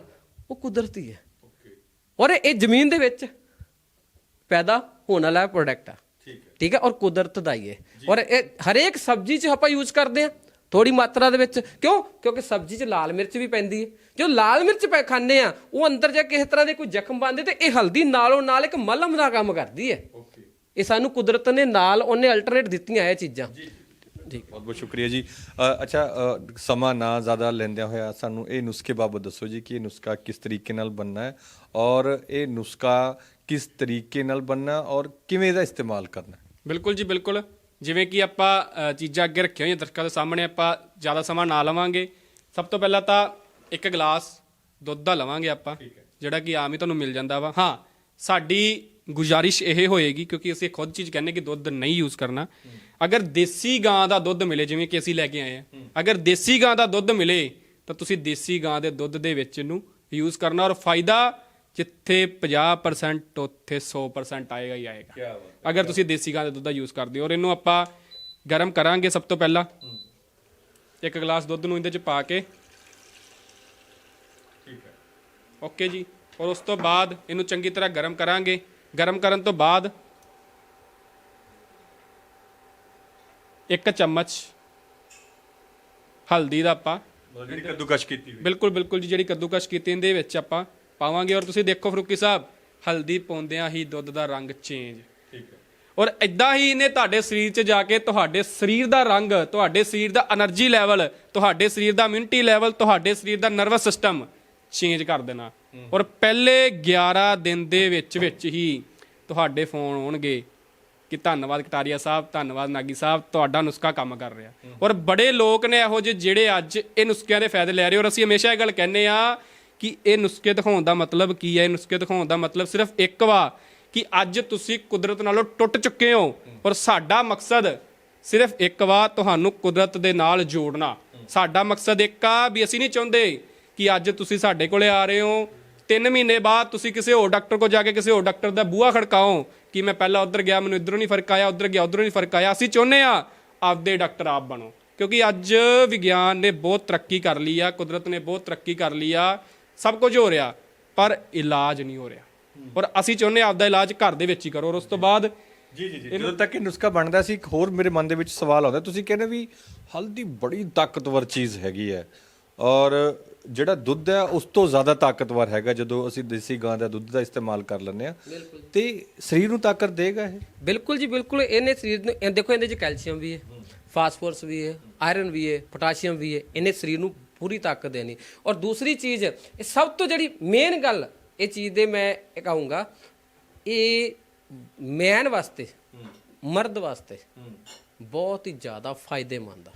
ਉਹ ਕੁਦਰਤੀ ਹੈ। ਔਰ ਇਹ ਜ਼ਮੀਨ ਦੇ ਵਿੱਚ ਪੈਦਾ ਹੋਣ ਵਾਲਾ ਪ੍ਰੋਡਕਟ ਆ। ਠੀਕ ਹੈ ਔਰ ਕੁਦਰਤ ਦਾ ਹੀ ਹੈ। ਔਰ ਇਹ ਹਰੇਕ ਸਬਜ਼ੀ 'ਚ ਆਪਾਂ ਯੂਜ਼ ਕਰਦੇ ਆ ਥੋੜੀ ਮਾਤਰਾ ਦੇ ਵਿੱਚ। ਕਿਉਂ? ਕਿਉਂਕਿ ਸਬਜ਼ੀ 'ਚ ਲਾਲ ਮਿਰਚ ਵੀ ਪੈਂਦੀ ਹੈ। ਜੋ ਲਾਲ ਮਿਰਚ ਪੈ ਖਾਂਦੇ ਆ ਉਹ ਅੰਦਰ ਜਾ ਕਿਸੇ ਤਰ੍ਹਾਂ ਦੇ ਕੋਈ ਜ਼ਖਮ ਪਾਉਂਦੇ ਤੇ ਇਹ ਹਲਦੀ ਨਾਲੋਂ ਨਾਲ ਇੱਕ ਮਲਮ ਦਾ ਕੰਮ ਕਰਦੀ ਹੈ। ਇਹ ਸਾਨੂੰ ਕੁਦਰਤ ਨੇ ਨਾਲ ਉਹਨੇ ਅਲਟਰਨੇਟ ਦਿੱਤੀਆਂ ਇਹ ਚੀਜ਼ਾਂ। ਠੀਕ।
ਬਹੁਤ ਬਹੁਤ ਸ਼ੁਕਰੀਆ ਜੀ। ਅੱਛਾ ਸਮਾਂ ਨਾ ਜ਼ਿਆਦਾ ਲੈਂਦਿਆਂ ਹੋਇਆ ਸਾਨੂੰ ਇਹ ਨੁਸਖੇ ਬਾਬਤ ਦੱਸੋ ਜੀ ਕਿ ਇਹ ਨੁਸਖਾ ਕਿਸ ਤਰੀਕੇ ਨਾਲ ਬਣਨਾ ਹੈ ਔਰ ਇਹ ਨੁਸਖਾ ਕਿਸ ਤਰੀਕੇ ਨਾਲ ਬਣਨਾ ਔਰ ਕਿਵੇਂ ਇਹਦਾ ਇਸਤੇਮਾਲ ਕਰਨਾ
ਬਿਲਕੁਲ ਜੀ ਬਿਲਕੁਲ। ਜਿਵੇਂ ਕਿ ਆਪਾਂ ਚੀਜ਼ਾਂ ਅੱਗੇ ਰੱਖੀਆਂ ਹੋਈਆਂ ਦਰਸ਼ਕਾਂ ਦੇ ਸਾਹਮਣੇ ਆਪਾਂ ਜ਼ਿਆਦਾ ਸਮਾਂ ਨਾ ਲਵਾਂਗੇ। ਸਭ ਤੋਂ ਪਹਿਲਾਂ ਤਾਂ ਇੱਕ ਗਲਾਸ ਦੁੱਧ ਦਾ ਲਵਾਂਗੇ ਆਪਾਂ ਜਿਹੜਾ ਕਿ ਆਮ ਹੀ ਤੁਹਾਨੂੰ ਮਿਲ ਜਾਂਦਾ ਵਾ। ਹਾਂ ਸਾਡੀ ਗੁਜ਼ਾਰਿਸ਼ ਇਹ ਹੋਏਗੀ ਕਿਉਂਕਿ ਅਸੀਂ ਖੁਦ ਚੀਜ਼ ਕਹਿੰਦੇ ਕਿ ਦੁੱਧ ਨਹੀਂ ਯੂਜ਼ ਕਰਨਾ। ਅਗਰ ਦੇਸੀ ਗਾਂ ਦਾ ਦੁੱਧ ਮਿਲੇ ਜਿਵੇਂ ਕਿ ਅਸੀਂ ਲੈ ਕੇ ਆਏ ਆ। ਅਗਰ ਦੇਸੀ ਗਾਂ ਦਾ ਦੁੱਧ ਮਿਲੇ ਤਾਂ ਤੁਸੀਂ ਦੇਸੀ ਗਾਂ ਦੇ ਦੁੱਧ ਦੇ ਵਿੱਚ ਇਹਨੂੰ ਯੂਜ਼ ਕਰਨਾ ਔਰ ਫਾਇਦਾ ਜਿੱਥੇ 50% ਉੱਥੇ 100% ਆਏਗਾ ਹੀ ਆਏਗਾ। ਅਗਰ ਤੁਸੀਂ ਦੇਸੀ ਗਾਂ ਦੇ ਦੁੱਧ ਦਾ ਯੂਜ਼ ਕਰਦੇ ਹੋ ਔਰ ਇਹਨੂੰ ਆਪਾਂ ਗਰਮ ਕਰਾਂਗੇ ਸਭ ਤੋਂ ਪਹਿਲਾਂ। ਇੱਕ ਗਲਾਸ ਦੁੱਧ ਨੂੰ ਇਹਦੇ ਚ ਪਾ ਕੇ। ਠੀਕ ਹੈ। ਓਕੇ ਜੀ। ਔਰ ਉਸ ਤੋਂ ਬਾਅਦ ਇਹਨੂੰ ਚੰਗੀ ਤਰ੍ਹਾਂ ਗਰਮ ਕਰਾਂਗੇ। ਗਰਮ ਕਰਨ ਤੋਂ ਬਾਅਦ ਇੱਕ ਚਮਚ ਹਲਦੀ ਦਾ ਆਪਾਂ
ਜਿਹੜੀ ਕੱਦੂਕਸ਼ ਕੀਤੀ ਹੋਈ।
ਬਿਲਕੁਲ ਬਿਲਕੁਲ ਜੀ ਜਿਹੜੀ ਕੱਦੂਕਸ਼ ਕੀਤੀ ਇਹਦੇ ਵਿੱਚ ਆਪਾਂ ਪਾਵਾਂਗੇ ਔਰ ਤੁਸੀਂ ਦੇਖੋ ਫਰੂਕੀ ਸਾਹਿਬ ਹਲਦੀ ਪਾਉਂਦਿਆਂ ਹੀ ਦੁੱਧ ਦਾ ਰੰਗ ਚੇਂਜ
ਠੀਕ ਹੈ।
ਔਰ ਇਦਾਂ ਹੀ ਇਹਨੇ ਤੁਹਾਡੇ ਸਰੀਰ 'ਚ ਜਾ ਕੇ ਤੁਹਾਡੇ ਸਰੀਰ ਦਾ ਰੰਗ ਤੁਹਾਡੇ ਸਰੀਰ ਦਾ એનર્ਜੀ ਲੈਵਲ ਤੁਹਾਡੇ ਸਰੀਰ ਦਾ ਇਮਿਊਨਿਟੀ ਲੈਵਲ ਤੁਹਾਡੇ ਸਰੀਰ ਦਾ ਨਰਵਸ ਸਿਸਟਮ ਚੇਂਜ ਕਰ ਦੇਣਾ। ਔਰ ਪਹਿਲੇ 11 ਦਿਨ ਦੇ ਵਿੱਚ ਵਿੱਚ ਹੀ ਤੁਹਾਡੇ ਫੋਨ ਆਉਣਗੇ ਕਿ ਧੰਨਵਾਦ ਕਟਾਰੀਆ ਸਾਹਿਬ ਧੰਨਵਾਦ ਨਾਗੀ ਸਾਹਿਬ ਤੁਹਾਡਾ ਨੁਸਖਾ ਕੰਮ ਕਰ ਰਿਹਾ। ਔਰ ਬੜੇ ਲੋਕ ਨੇ ਇਹੋ ਜਿਹੇ ਜਿਹੜੇ ਅੱਜ ਇਹ ਨੁਸਖਿਆਂ ਦੇ ਫਾਇਦੇ ਲੈ ਰਹੇ। ਔਰ ਅਸੀਂ ਹਮੇਸ਼ਾ ਇਹ ਗੱਲ ਕਹਿੰਨੇ ਆ ਕਿ ਇਹ ਨੁਸਖੇ ਦਿਖਾਉਣ ਦਾ ਮਤਲਬ ਕੀ ਹੈ? ਇਹ ਨੁਸਖੇ ਦਿਖਾਉਣ ਦਾ ਮਤਲਬ ਸਿਰਫ ਇੱਕ ਵਾ ਕਿ ਅੱਜ ਤੁਸੀਂ ਕੁਦਰਤ ਨਾਲੋਂ ਟੁੱਟ ਚੁੱਕੇ ਹੋ ਔਰ ਸਾਡਾ ਮਕਸਦ ਸਿਰਫ ਇੱਕ ਵਾ, ਤੁਹਾਨੂੰ ਕੁਦਰਤ ਦੇ ਨਾਲ ਜੋੜਨਾ। ਸਾਡਾ ਮਕਸਦ ਇੱਕ ਆ ਵੀ ਅਸੀਂ ਨਹੀਂ ਚਾਹੁੰਦੇ ਕਿ ਅੱਜ ਤੁਸੀਂ ਸਾਡੇ ਕੋਲੇ ਆ ਰਹੇ ਹੋ। ਤਿੰਨ ਮਹੀਨੇ ਬਾਅਦ ਤੁਸੀਂ ਕਿਸੇ ਹੋਰ ਡਾਕਟਰ ਕੋਲ ਜਾ ਕੇ ਕਿਸੇ ਹੋਰ ਡਾਕਟਰ ਦਾ ਬੂਹਾ ਖੜਕਾਓ ਕਿ ਮੈਂ ਪਹਿਲਾਂ ਉੱਧਰ ਗਿਆ, ਮੈਨੂੰ ਇੱਧਰੋਂ ਨਹੀਂ ਫ਼ਰਕ ਆਇਆ, ਉੱਧਰ ਗਿਆ, ਉੱਧਰੋਂ ਨਹੀਂ ਫ਼ਰਕ ਆਇਆ। ਅਸੀਂ ਚਾਹੁੰਦੇ ਆ ਆਪਦੇ ਡਾਕਟਰ ਆਪ ਬਣੋ। ਕਿਉਂਕਿ ਅੱਜ ਵਿਗਿਆਨ ਨੇ ਬਹੁਤ ਤਰੱਕੀ ਕਰ ਲਈ ਆ, ਕੁਦਰਤ ਨੇ ਬਹੁਤ ਤਰੱਕੀ ਕਰ ਲਈ ਆ। ਸਭ ਕੁਝ ਹੋ ਰਿਹਾ ਪਰ ਇਲਾਜ ਨਹੀਂ ਹੋ ਰਿਹਾ। ਔਰ ਅਸੀਂ ਚਾਹੁੰਦੇ ਹਾਂ ਆਪਦਾ ਇਲਾਜ ਘਰ ਦੇ ਵਿੱਚ ਹੀ ਕਰੋ ਔਰ ਉਸ ਤੋਂ ਬਾਅਦ
ਜੀ ਜੀ ਜੀ ਜਦੋਂ ਤੱਕ ਇਹ ਨੁਸਖਾ ਬਣਦਾ ਸੀ ਇੱਕ ਹੋਰ ਮੇਰੇ ਮਨ ਦੇ ਵਿੱਚ ਸਵਾਲ ਆਉਂਦਾ ਤੁਸੀਂ ਕਹਿੰਦੇ ਵੀ ਹਲਦੀ ਬੜੀ ਤਾਕਤਵਰ ਚੀਜ਼ ਹੈਗੀ ਹੈ ਔਰ ਜਿਹੜਾ ਦੁੱਧ ਹੈ ਉਸ ਤੋਂ ਜ਼ਿਆਦਾ ਤਾਕਤਵਰ ਹੈਗਾ ਜਦੋਂ ਅਸੀਂ ਦੇਸੀ ਗਾਂ ਦਾ ਦੁੱਧ ਦਾ ਇਸਤੇਮਾਲ ਕਰ ਲੈਂਦੇ ਆ ਤੇ ਸਰੀਰ ਨੂੰ ਤਾਕਤ ਦੇਗਾ ਇਹ?
ਬਿਲਕੁਲ ਜੀ ਬਿਲਕੁਲ। ਇਹਨੇ ਸਰੀਰ ਨੂੰ ਦੇਖੋ ਇਹਦੇ ਚ ਕੈਲਸ਼ੀਅਮ ਵੀ ਹੈ ਫਾਸਫੋਰਸ ਵੀ ਹੈ ਆਇਰਨ ਵੀ ਹੈ ਪੋਟਾਸ਼ੀਅਮ ਵੀ ਹੈ। ਇਹਨੇ ਸਰੀਰ ਨੂੰ ਪੂਰੀ ਤਾਕਤ ਦੇਣੀ। ਔਰ ਦੂਸਰੀ ਚੀਜ਼ ਇਹ ਸਭ ਤੋਂ ਜਿਹੜੀ ਮੇਨ ਗੱਲ ਇਹ ਚੀਜ਼ ਦੇ ਮੈਂ ਇਹ ਕਹੂੰਗਾ ਇਹ ਮੈਨ ਵਾਸਤੇ ਮਰਦ ਵਾਸਤੇ ਬਹੁਤ ਹੀ ਜ਼ਿਆਦਾ ਫਾਇਦੇਮੰਦ ਆ।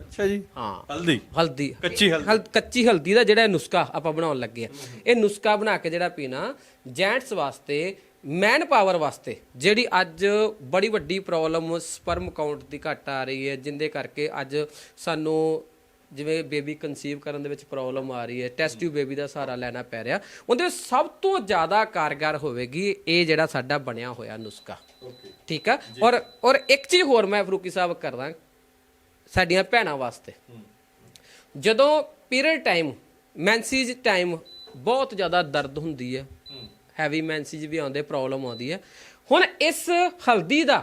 ਅੱਛਾ ਜੀ।
ਹਾਂ।
ਹਲਦੀ।
ਹਲਦੀ।
ਕੱਚੀ ਹਲਦੀ।
ਹਲ- ਕੱਚੀ ਹਲਦੀ ਦਾ ਜਿਹੜਾ ਇਹ ਨੁਸਖਾ ਆਪਾਂ ਬਣਾਉਣ ਲੱਗੇ ਆ। ਇਹ ਨੁਸਖਾ ਬਣਾ ਕੇ ਜਿਹੜਾ ਪੀਣਾ ਜੈਂਟਸ ਵਾਸਤੇ ਮੈਨ ਪਾਵਰ ਵਾਸਤੇ ਜਿਹੜੀ ਅੱਜ ਬੜੀ ਵੱਡੀ ਪ੍ਰੋਬਲਮ ਸਪਰਮ ਕਾਊਂਟ ਦੀ ਘਟ ਆ ਰਹੀ ਹੈ ਜਿੰਦੇ ਕਰਕੇ ਅੱਜ ਸਾਨੂੰ ਜਿਵੇਂ ਬੇਬੀ ਕਨਸੀਵ ਕਰਨ ਦੇ ਵਿੱਚ ਪ੍ਰੋਬਲਮ ਆ ਰਹੀ ਹੈ ਟੈਸਟ ਟਿਊਬ ਬੇਬੀ ਦਾ ਸਹਾਰਾ ਲੈਣਾ ਪੈ ਰਿਹਾ ਉਹਦੇ ਸਭ ਤੋਂ ਜ਼ਿਆਦਾ ਕਾਰਗਰ ਹੋਵੇਗੀ ਇਹ ਜਿਹੜਾ ਸਾਡਾ ਬਣਿਆ ਹੋਇਆ ਨੁਸਖਾ। ਠੀਕ ਆ? ਔਰ ਔਰ ਇੱਕ ਚੀਜ਼ ਹੋਰ ਮੈਂ ਫਰੂਕੀ ਸਾਹਿਬ ਕਰਦਾ ਸਾਡੀਆਂ ਭੈਣਾਂ ਵਾਸਤੇ। ਜਦੋਂ ਪੀਰੀਅਡ ਟਾਈਮ ਮੈਂਸੀਜ ਟਾਈਮ ਬਹੁਤ ਜ਼ਿਆਦਾ ਦਰਦ ਹੁੰਦੀ ਹੈ ਹੈਵੀ ਮੈਂਸੀਜ ਵੀ ਆਉਂਦੇ ਪ੍ਰੋਬਲਮ ਆਉਂਦੀ ਹੈ। ਹੁਣ ਇਸ ਹਲਦੀ ਦਾ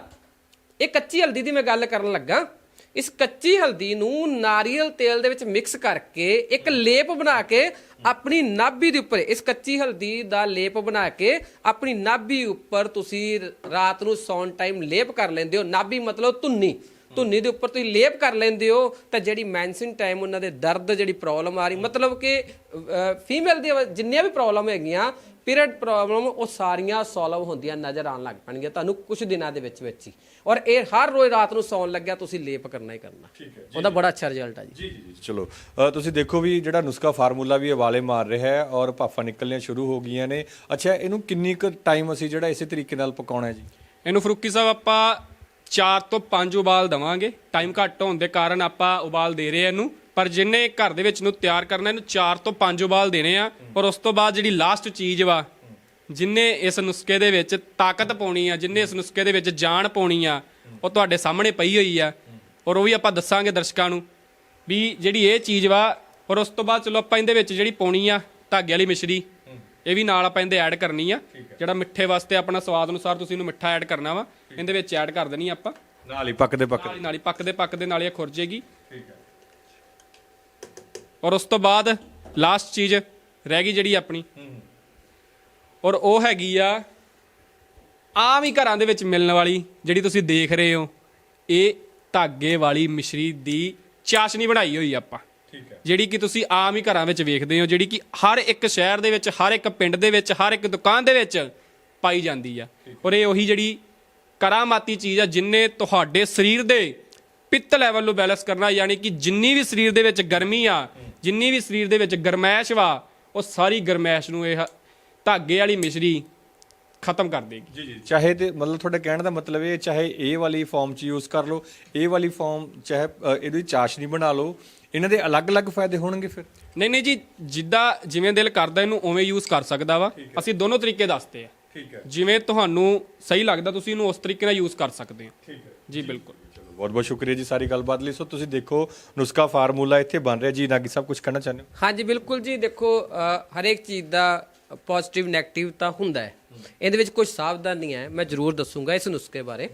ਇਹ ਕੱਚੀ ਹਲਦੀ ਦੀ ਮੈਂ ਗੱਲ ਕਰਨ ਲੱਗਾ ਇਸ ਕੱਚੀ ਹਲਦੀ ਨੂੰ ਨਾਰੀਅਲ ਤੇਲ ਦੇ ਵਿੱਚ ਮਿਕਸ ਕਰਕੇ ਇੱਕ ਲੇਪ ਬਣਾ ਕੇ ਆਪਣੀ ਨਾਭੀ ਦੇ ਉੱਪਰ, ਇਸ ਕੱਚੀ ਹਲਦੀ ਦਾ ਲੇਪ ਬਣਾ ਕੇ ਆਪਣੀ ਨਾਭੀ ਉੱਪਰ ਤੁਸੀਂ ਰਾਤ ਨੂੰ ਸੌਣ ਟਾਈਮ ਲੇਪ ਕਰ ਲੈਂਦੇ ਹੋ। ਨਾਭੀ ਮਤਲਬ ਧੁੰਨੀ। ਧੁੰਨੀ ਦੇ ਉੱਪਰ ਤੁਸੀਂ ਲੇਪ ਕਰ ਲੈਂਦੇ ਹੋ ਤਾਂ ਜਿਹੜੀ ਮੈਂਸਿਨ ਟਾਈਮ ਉਹਨਾਂ ਦੇ ਦਰਦ, ਜਿਹੜੀ ਪ੍ਰੋਬਲਮ ਆ ਰਹੀ, ਮਤਲਬ ਕਿ ਫੀਮੇਲ ਦੀ ਜਿੰਨੀਆਂ ਵੀ ਪ੍ਰੋਬਲਮ ਹੈਗੀਆਂ ਪੀਰੀਅਡ ਪ੍ਰੋਬਲਮ ਉਹ ਸਾਰੀਆਂ ਸੋਲਵ ਹੁੰਦੀਆਂ ਨਜ਼ਰ ਆਉਣ ਲੱਗ ਪੈਣਗੀਆਂ ਤੁਹਾਨੂੰ ਕੁਝ ਦਿਨਾਂ ਦੇ ਵਿੱਚ ਵਿੱਚ ਹੀ। ਔਰ ਇਹ ਹਰ ਰੋਜ਼ ਰਾਤ ਨੂੰ ਸੌਣ ਲੱਗਿਆ ਤੁਸੀਂ ਲੇਪ ਕਰਨਾ ਹੀ ਕਰਨਾ। ਉਹਦਾ ਬੜਾ ਅੱਛਾ ਰਿਜ਼ਲਟ ਆ ਜੀ।
ਜੀ ਜੀ ਚਲੋ ਤੁਸੀਂ ਦੇਖੋ ਵੀ ਜਿਹੜਾ ਨੁਸਖਾ ਫਾਰਮੂਲਾ ਵੀ ਉਬਾਲੇ ਮਾਰ ਰਿਹਾ ਹੈ ਔਰ ਭਾਫਾਂ ਨਿਕਲਣੀਆਂ ਸ਼ੁਰੂ ਹੋ ਗਈਆਂ ਨੇ। ਅੱਛਾ ਇਹਨੂੰ ਕਿੰਨੀ ਕੁ ਟਾਈਮ ਅਸੀਂ ਜਿਹੜਾ ਇਸੇ ਤਰੀਕੇ ਨਾਲ ਪਕਾਉਣਾ ਹੈ ਜੀ?
ਇਹਨੂੰ ਫਰੂਕੀ ਸਾਹਿਬ ਆਪਾਂ 4 ਤੋਂ 5 ਉਬਾਲ ਦਵਾਂਗੇ। ਟਾਈਮ ਘੱਟ ਹੋਣ ਦੇ ਕਾਰਨ ਆਪਾਂ ਉਬਾਲ ਦੇ ਰਹੇ ਆ ਇਹਨੂੰ। ਪਰ ਜਿੰਨੇ ਘਰ ਦੇ ਵਿੱਚ ਨੂੰ ਤਿਆਰ ਕਰਨਾ ਇਹਨੂੰ 4 ਤੋਂ 5 ਉਬਾਲ ਦੇਣੇ ਆ ਔਰ ਉਸ ਤੋਂ ਬਾਅਦ ਜਿਹੜੀ ਲਾਸਟ ਚੀਜ਼ ਵਾ ਜਿੰਨੇ ਇਸ ਨੁਸਖੇ ਦੇ ਵਿੱਚ ਤਾਕਤ ਪਾਉਣੀ ਆ ਜਿੰਨੇ ਇਸ ਨੁਸਖੇ ਦੇ ਵਿੱਚ ਜਾਨ ਪਾਉਣੀ ਆ ਉਹ ਤੁਹਾਡੇ ਸਾਹਮਣੇ ਪਈ ਹੋਈ ਆ ਔਰ ਉਹ ਵੀ ਆਪਾਂ ਦੱਸਾਂਗੇ ਦਰਸ਼ਕਾਂ ਨੂੰ ਵੀ ਜਿਹੜੀ ਇਹ ਚੀਜ਼ ਵਾ ਔਰ ਉਸ ਤੋਂ ਬਾਅਦ ਚਲੋ ਆਪਾਂ ਇਹਦੇ ਵਿੱਚ ਜਿਹੜੀ ਪਾਉਣੀ ਆ ਧਾਗੇ ਵਾਲੀ ਮਿਸ਼ਰੀ ਇਹ ਵੀ ਨਾਲ ਆਪਾਂ ਇਹਦੇ ਐਡ ਕਰਨੀ ਆ ਜਿਹੜਾ ਮਿੱਠੇ ਵਾਸਤੇ ਆਪਣਾ ਸਵਾਦ ਅਨੁਸਾਰ ਤੁਸੀਂ ਇਹਨੂੰ ਮਿੱਠਾ ਐਡ ਕਰਨਾ ਵਾ ਇਹਦੇ ਵਿੱਚ ਐਡ ਕਰ ਦੇਣੀ ਆਪਾਂ।
ਨਾਲ ਹੀ ਪੱਕਦੇ ਪੱਕਦੇ।
ਹੀ ਨਾਲ ਹੀ ਪੱਕਦੇ ਪੱਕਦੇ ਨਾਲ ਹੀ ਇਹ ਖੁਰ ਜੇਗੀ ਔਰ ਉਸ ਤੋਂ ਬਾਅਦ ਲਾਸਟ ਚੀਜ਼ ਰਹਿ ਗਈ ਜਿਹੜੀ ਆਪਣੀ। ਔਰ ਉਹ ਹੈਗੀ ਆ ਆਮ ਹੀ ਘਰਾਂ ਦੇ ਵਿੱਚ ਮਿਲਣ ਵਾਲੀ ਜਿਹੜੀ ਤੁਸੀਂ ਦੇਖ ਰਹੇ ਹੋ ਇਹ ਧਾਗੇ ਵਾਲੀ ਮਿਸ਼ਰੀ ਦੀ ਚਾਸ਼ਨੀ ਬਣਾਈ ਹੋਈ ਆਪਾਂ।
ਠੀਕ ਹੈ।
ਜਿਹੜੀ ਕਿ ਤੁਸੀਂ ਆਮ ਹੀ ਘਰਾਂ ਵਿੱਚ ਵੇਖਦੇ ਹੋ ਜਿਹੜੀ ਕਿ ਹਰ ਇੱਕ ਸ਼ਹਿਰ ਦੇ ਵਿੱਚ ਹਰ ਇੱਕ ਪਿੰਡ ਦੇ ਵਿੱਚ ਹਰ ਇੱਕ ਦੁਕਾਨ ਦੇ ਵਿੱਚ ਪਾਈ ਜਾਂਦੀ ਆ। ਔਰ ਇਹ ਉਹੀ ਜਿਹੜੀ ਕਰਾਮਾਤੀ ਚੀਜ਼ ਆ ਜਿੰਨੇ ਤੁਹਾਡੇ ਸਰੀਰ ਦੇ ਪਿੱਤ ਲੈਵਲ ਨੂੰ ਬੈਲੈਂਸ ਕਰਨਾ ਯਾਨੀ ਕਿ ਜਿੰਨੀ ਵੀ ਸਰੀਰ ਦੇ ਵਿੱਚ ਗਰਮੀ ਆ ਜਿੰਨੀ ਵੀ ਸਰੀਰ ਦੇ ਵਿੱਚ ਗਰਮੈਸ਼ ਵਾ ਉਹ ਸਾਰੀ ਗਰਮੈਸ਼ ਨੂੰ ਇਹ ਧਾਗੇ ਵਾਲੀ ਮਿਸ਼ਰੀ ਖਤਮ ਕਰ ਦੇਗੀ।
ਜੀ ਜੀ। ਚਾਹੇ ਤੇ ਮਤਲਬ ਤੁਹਾਡੇ ਕਹਿਣ ਦਾ ਮਤਲਬ ਇਹ ਚਾਹੇ ਇਹ ਵਾਲੀ ਫਾਰਮ ਚ ਯੂਜ਼ ਕਰ ਲਓ ਇਹ ਵਾਲੀ ਫਾਰਮ ਚਾਹੇ ਅ, ਇਹਦੀ ਚਾਸ਼ਨੀ ਬਣਾ ਲਓ ਇਹਨਾਂ ਦੇ ਅਲੱਗ-ਅਲੱਗ ਫਾਇਦੇ ਹੋਣਗੇ ਫਿਰ?
ਨਹੀਂ ਨਹੀਂ ਜੀ ਜਿੱਦਾਂ ਜਿਵੇਂ ਦਿਲ ਕਰਦਾ ਇਹਨੂੰ ਉਵੇਂ ਯੂਜ਼ ਕਰ ਸਕਦਾ ਵਾ। ਅਸੀਂ ਦੋਨੋਂ ਤਰੀਕੇ ਦੱਸਦੇ ਆ।
ਠੀਕ ਹੈ।
ਜਿਵੇਂ ਤੁਹਾਨੂੰ ਸਹੀ ਲੱਗਦਾ ਤੁਸੀਂ ਇਹਨੂੰ ਉਸ ਤਰੀਕੇ ਨਾਲ ਯੂਜ਼ ਕਰ ਸਕਦੇ ਹੋ।
ਠੀਕ ਹੈ।
ਜੀ ਬਿਲਕੁਲ।
ਬਹੁਤ ਬਹੁਤ ਸ਼ੁਕਰੀਆ ਜੀ ਸਾਰੀ ਗੱਲਬਾਤ ਲਈ। ਸੋ ਤੁਸੀਂ ਦੇਖੋ ਨੁਸਖਾ ਫਾਰਮੂਲਾ ਇੱਥੇ ਬਣ ਰਿਹਾ ਜੀ। ਨਾਗੀ ਸਾਹਿਬ ਕੁਝ ਕਹਿਣਾ ਚਾਹੁੰਦੇ ਹੋ?
ਹਾਂਜੀ ਬਿਲਕੁਲ ਜੀ। ਦੇਖੋ ਹਰੇਕ ਚੀਜ਼ ਦਾ ਪੋਜ਼ਿਟਿਵ 네ਗੇਟਿਵ ਤਾਂ ਹੁੰਦਾ ਹੈ। ਇਹਦੇ ਵਿੱਚ ਕੁਝ ਸਾਵਧਾਨੀਆਂ ਹੈ। ਮੈਂ ਜ਼ਰੂਰ ਦੱਸੂਗਾ ਇਸ ਨੁਸਖੇ ਬਾਰੇ।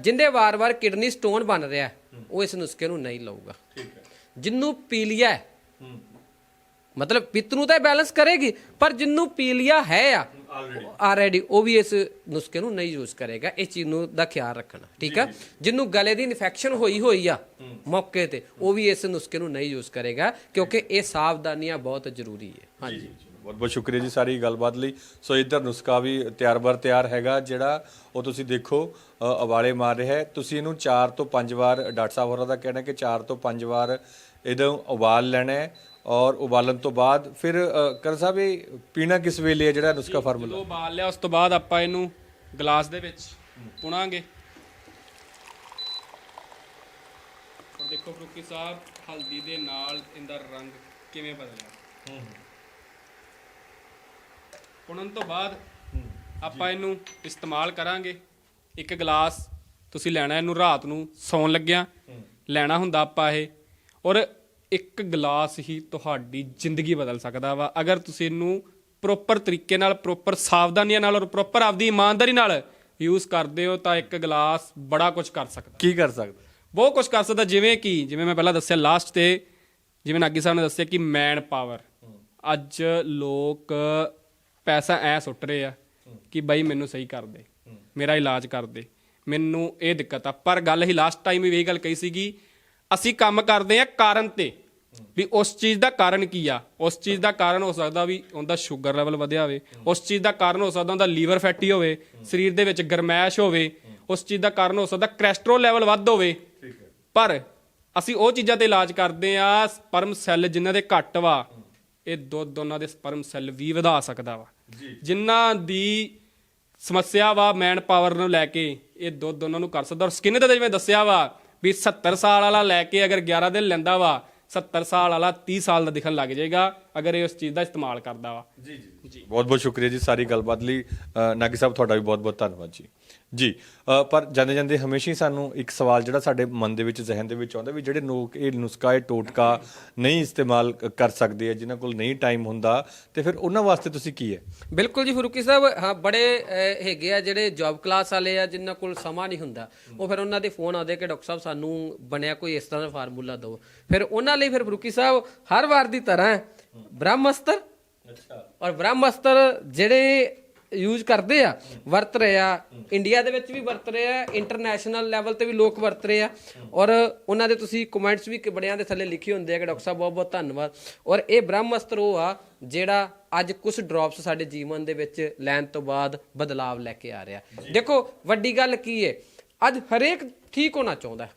ਜਿੰਦੇ ਵਾਰ-ਵਾਰ ਕਿਡਨੀ ਸਟੋਨ ਬਣ ਰਿਹਾ ਉਹ ਇਸ ਨੁਸਖੇ ਨੂੰ ਨਹੀਂ ਲਊਗਾ।
ਠੀਕ ਹੈ।
ਜਿੰਨੂੰ ਪੀਲੀਆ ਮਤਲਬ ਪਿੱਤ ਨੂੰ ਤਾਂ ਬੈਲੈਂਸ ਕਰੇਗੀ ਪਰ ਜਿੰਨੂੰ ਪੀਲੀਆ ਹੈ ਆ ਆਲਰੇਡੀ ਉਹ ਵੀ ਇਸ ਨੁਸਖੇ ਨੂੰ ਨਹੀਂ ਯੂਜ਼ ਕਰੇਗਾ ਇਸ ਚੀਜ਼ ਨੂੰ ਦਾ ਖਿਆਲ ਰੱਖਣਾ ਠੀਕ ਆ? ਜਿੰਨੂੰ ਗਲੇ ਦੀ ਇਨਫੈਕਸ਼ਨ ਹੋਈ ਹੋਈ ਆ ਮੌਕੇ ਤੇ ਉਹ ਵੀ ਇਸ ਨੁਸਖੇ ਨੂੰ ਨਹੀਂ ਯੂਜ਼ ਕਰੇਗਾ ਕਿਉਂਕਿ ਇਹ ਸਾਵਧਾਨੀਆਂ ਬਹੁਤ ਜ਼ਰੂਰੀ ਹੈ। ਹਾਂਜੀ।
ਬਹੁਤ ਬਹੁਤ ਸ਼ੁਕਰੀਆ ਜੀ ਸਾਰੀ ਗੱਲਬਾਤ ਲਈ। ਸੋ ਇੱਧਰ ਨੁਸਖਾ ਵੀ ਤਿਆਰ ਬਰ ਤਿਆਰ ਹੈਗਾ ਜਿਹੜਾ ਉਹ ਤੁਸੀਂ ਦੇਖੋ ਅ, ਉਬਾਲੇ ਮਾਰ ਰਿਹਾ ਹੈ। ਤੁਸੀਂ ਇਹਨੂੰ 4 ਤੋਂ 5 ਵਾਰ ਡਾਕਟਰ ਸਾਹਿਬ ਹੋਰਾਂ ਦਾ ਕਹਿਣਾ ਕਿ 4 ਤੋਂ 5 ਵਾਰ ਇਹਨੂੰ ਉਬਾਲ ਲੈਣਾ ਹੈ ਔਰ ਉਬਾਲਣ ਤੋਂ ਬਾਅਦ ਫਿਰ ਕਰ ਸਾਹਿਬ ਇਹ ਪੀਣਾ ਕਿਸ ਵੇਲੇ ਹੈ ਜਿਹੜਾ ਨੁਸਖਾ ਫਾਰਮੂਲਾ?
ਜਦੋਂ ਉਬਾਲ ਲਿਆ ਉਸ ਤੋਂ ਬਾਅਦ ਆਪਾਂ ਇਹਨੂੰ ਗਲਾਸ ਦੇ ਵਿੱਚ ਪੁਣਾਂਗੇ। ਔਰ ਦੇਖੋ ਫਰੂਕੀ ਸਾਹਿਬ ਹਲਦੀ ਦੇ ਨਾਲ ਇਹਦਾ ਰੰਗ ਕਿਵੇਂ ਬਦਲਿਆ? ਪੁਣਨ ਤੋਂ ਬਾਅਦ ਆਪਾਂ ਇਹਨੂੰ ਇਸਤੇਮਾਲ ਕਰਾਂਗੇ। ਇੱਕ ਗਲਾਸ ਤੁਸੀਂ ਲੈਣਾ ਇਹਨੂੰ ਰਾਤ ਨੂੰ ਸੌਣ ਲੱਗਿਆ। ਲੈਣਾ ਹੁੰਦਾ ਆਪਾਂ ਇਹ। ਔਰ ਇੱਕ ਗਲਾਸ ਹੀ ਤੁਹਾਡੀ ਜ਼ਿੰਦਗੀ ਬਦਲ ਸਕਦਾ ਵਾ। ਅਗਰ ਤੁਸੀਂ ਇਹਨੂੰ ਪ੍ਰੋਪਰ ਤਰੀਕੇ ਨਾਲ ਪ੍ਰੋਪਰ ਸਾਵਧਾਨੀਆਂ ਨਾਲ ਔਰ ਪ੍ਰੋਪਰ ਆਪਦੀ ਇਮਾਨਦਾਰੀ ਨਾਲ ਯੂਜ਼ ਕਰਦੇ ਹੋ ਤਾਂ ਇੱਕ ਗਲਾਸ ਬੜਾ ਕੁਝ ਕਰ ਸਕਦਾ।
ਕੀ ਕਰ ਸਕਦਾ?
ਬਹੁਤ ਕੁਝ ਕਰ ਸਕਦਾ। ਜਿਵੇਂ ਕਿ ਜਿਵੇਂ ਮੈਂ ਪਹਿਲਾਂ ਦੱਸਿਆ ਲਾਸਟ ਤੇ ਜਿਵੇਂ ਨਾਗੀ ਸਾਹਿਬ ਨੇ ਦੱਸਿਆ ਕਿ ਮੈਨ ਪਾਵਰ ਅੱਜ ਲੋਕ ਪੈਸਾ ਐ ਸੁੱਟ ਰਹੇ ਆ ਕਿ ਬਾਈ ਮੈਨੂੰ ਸਹੀ ਕਰ ਦੇ ਮੇਰਾ ਇਲਾਜ ਕਰ ਦੇ। ਮੈਨੂੰ ਇਹ ਦਿੱਕਤ ਆ। ਪਰ ਗੱਲ ਹੀ ਲਾਸਟ ਟਾਈਮ ਵੀ ਇਹ ਗੱਲ ਕਹੀ ਸੀਗੀ ਅਸੀਂ ਕੰਮ ਕਰਦੇ ਆ ਕਾਰਨ ਤੇ ਵੀ ਉਸ ਚੀਜ਼ ਦਾ ਕਾਰਨ ਕੀ ਆ? ਉਸ ਚੀਜ਼ ਦਾ ਕਾਰਨ ਹੋ ਸਕਦਾ ਵੀ ਉਹਦਾ ਸ਼ੂਗਰ ਲੈਵਲ ਵਧਿਆ ਹੋਵੇ ਉਸ ਚੀਜ਼ ਦਾ ਕਾਰਨ ਹੋ ਸਕਦਾ ਉਹਦਾ ਲੀਵਰ ਫੈਟੀ ਹੋਵੇ ਸਰੀਰ ਦੇ ਵਿੱਚ ਗਰਮੈਸ਼ ਹੋਵੇ ਉਸ ਚੀਜ਼ ਦਾ ਕਾਰਨ ਹੋ ਸਕਦਾ ਕੋਲੇਸਟ੍ਰੋਲ ਲੈਵਲ ਵੱਧ ਹੋਵੇ। ਪਰ ਅਸੀਂ ਉਹ ਚੀਜ਼ਾਂ ਤੇ ਇਲਾਜ ਕਰਦੇ ਆ ਸਪਰਮ ਸੈੱਲ ਜਿਨ੍ਹਾਂ ਦੇ ਘੱਟ ਵਾ ਇਹ ਦੁੱਧ ਉਹਨਾਂ ਦੇ ਸਪਰਮ ਸੈੱਲ ਵੀ ਵਧਾ ਸਕਦਾ ਵਾ। ਜਿਨ੍ਹਾਂ ਦੀ ਸਮੱਸਿਆ ਵਾ ਮੈਨ ਪਾਵਰ ਨੂੰ ਲੈ ਕੇ ਇਹ ਦੁੱਧ ਉਹਨਾਂ ਨੂੰ ਕਰ ਸਕਦਾ। ਔਰ ਸਕਿਨ ਦਾ ਜਿਵੇਂ ਦੱਸਿਆ ਵਾ ਵੀ 70 ਸਾਲ ਵਾਲਾ ਲੈ ਕੇ ਅਗਰ 11 ਦਿਨ ਲੈਂਦਾ ਵਾ 70 ਸਾਲ ਵਾਲਾ 30 ਸਾਲ ਦਾ ਦਿਖਣ ਲੱਗ ਜਾਏਗਾ ਅਗਰ ਇਹ ਉਸ ਚੀਜ਼ ਦਾ ਇਸਤੇਮਾਲ ਕਰਦਾ ਵਾ।
ਜੀ ਜੀ। ਬਹੁਤ ਬਹੁਤ ਸ਼ੁਕਰੀਆ ਜੀ ਸਾਰੀ ਗੱਲਬਾਤ ਲਈ। ਨਾਗੀ ਸਾਹਿਬ ਤੁਹਾਡਾ ਵੀ ਬਹੁਤ ਬਹੁਤ ਧੰਨਵਾਦ ਜੀ। ਜੀ ਪਰ ਜਾਂਦੇ ਜਾਂਦੇ ਹਮੇਸ਼ਾ ਹੀ ਸਾਨੂੰ ਇੱਕ ਸਵਾਲ ਜਿਹੜਾ ਸਾਡੇ ਮਨ ਦੇ ਵਿੱਚ ਜ਼ਿਹਨ ਦੇ ਵਿੱਚ ਆਉਂਦਾ ਵੀ ਜਿਹੜੇ ਲੋਕ ਇਹ ਨੁਸਖਾ ਇਹ ਟੋਟਕਾ ਨਹੀਂ ਇਸਤੇਮਾਲ ਕਰ ਸਕਦੇ ਆ ਜਿਨ੍ਹਾਂ ਕੋਲ ਨਹੀਂ ਟਾਈਮ ਹੁੰਦਾ ਤੇ ਫਿਰ ਉਹਨਾਂ ਵਾਸਤੇ ਤੁਸੀਂ ਕੀ ਹੈ?
ਬਿਲਕੁਲ ਜੀ ਫਰੂਕੀ ਸਾਹਿਬ ਹਾਂ ਬੜੇ ਹੈਗੇ ਆ ਜਿਹੜੇ ਜੌਬ ਕਲਾਸ ਵਾਲੇ ਆ ਜਿਨ੍ਹਾਂ ਕੋਲ ਸਮਾਂ ਨਹੀਂ ਹੁੰਦਾ। ਉਹ ਫਿਰ ਉਹਨਾਂ ਦੇ ਫੋਨ ਆਉਂਦੇ ਕਿ ਡਾਕਟਰ ਸਾਹਿਬ ਸਾਨੂੰ ਬਣਿਆ ਕੋਈ ਇਸ ਤਰ੍ਹਾਂ ਦਾ ਫਾਰਮੂਲਾ ਦਿਓ। ਫਿਰ ਉਹਨਾਂ ਲਈ ਫਿਰ ਫਰੂਕੀ ਸਾਹਿਬ ਹਰ ਵਾਰ ਦੀ ਤਰ੍ਹਾਂ ਬ੍ਰਹਮਸਤਰ
ਅੱਛਾ।
ਔਰ ਬ੍ਰਹਮਸਤਰ ਜਿਹੜੇ ਯੂਜ਼ ਕਰਦੇ ਆ, ਵਰਤ ਰਹੇ ਆ। ਇੰਡੀਆ ਦੇ ਵਿੱਚ ਵੀ ਵਰਤ ਰਹੇ ਆ ਇੰਟਰਨੈਸ਼ਨਲ ਲੈਵਲ ਤੇ ਵੀ ਲੋਕ ਵਰਤ ਰਹੇ ਆ। ਔਰ ਉਹਨਾਂ ਦੇ ਤੁਸੀਂ ਕਮੈਂਟਸ ਵੀ ਬੜਿਆਂ ਦੇ ਥੱਲੇ ਲਿਖੇ ਹੁੰਦੇ ਆ ਕਿ ਡਾਕਟਰ ਸਾਹਿਬ ਬਹੁਤ ਬਹੁਤ ਧੰਨਵਾਦ। ਔਰ ਇਹ ਬ੍ਰਹਮਸਤਰ ਉਹ ਆ ਜਿਹੜਾ ਅੱਜ ਕੁਝ ਡ੍ਰੌਪਸ ਸਾਡੇ ਜੀਵਨ ਦੇ ਵਿੱਚ ਲੈਣ ਤੋਂ ਬਾਅਦ ਬਦਲਾਵ ਲੈ ਕੇ ਆ ਰਿਹਾ। ਦੇਖੋ, ਵੱਡੀ ਗੱਲ ਕੀ ਹੈ ਅੱਜ ਹਰੇਕ ਠੀਕ ਹੋਣਾ ਚਾਹੁੰਦਾ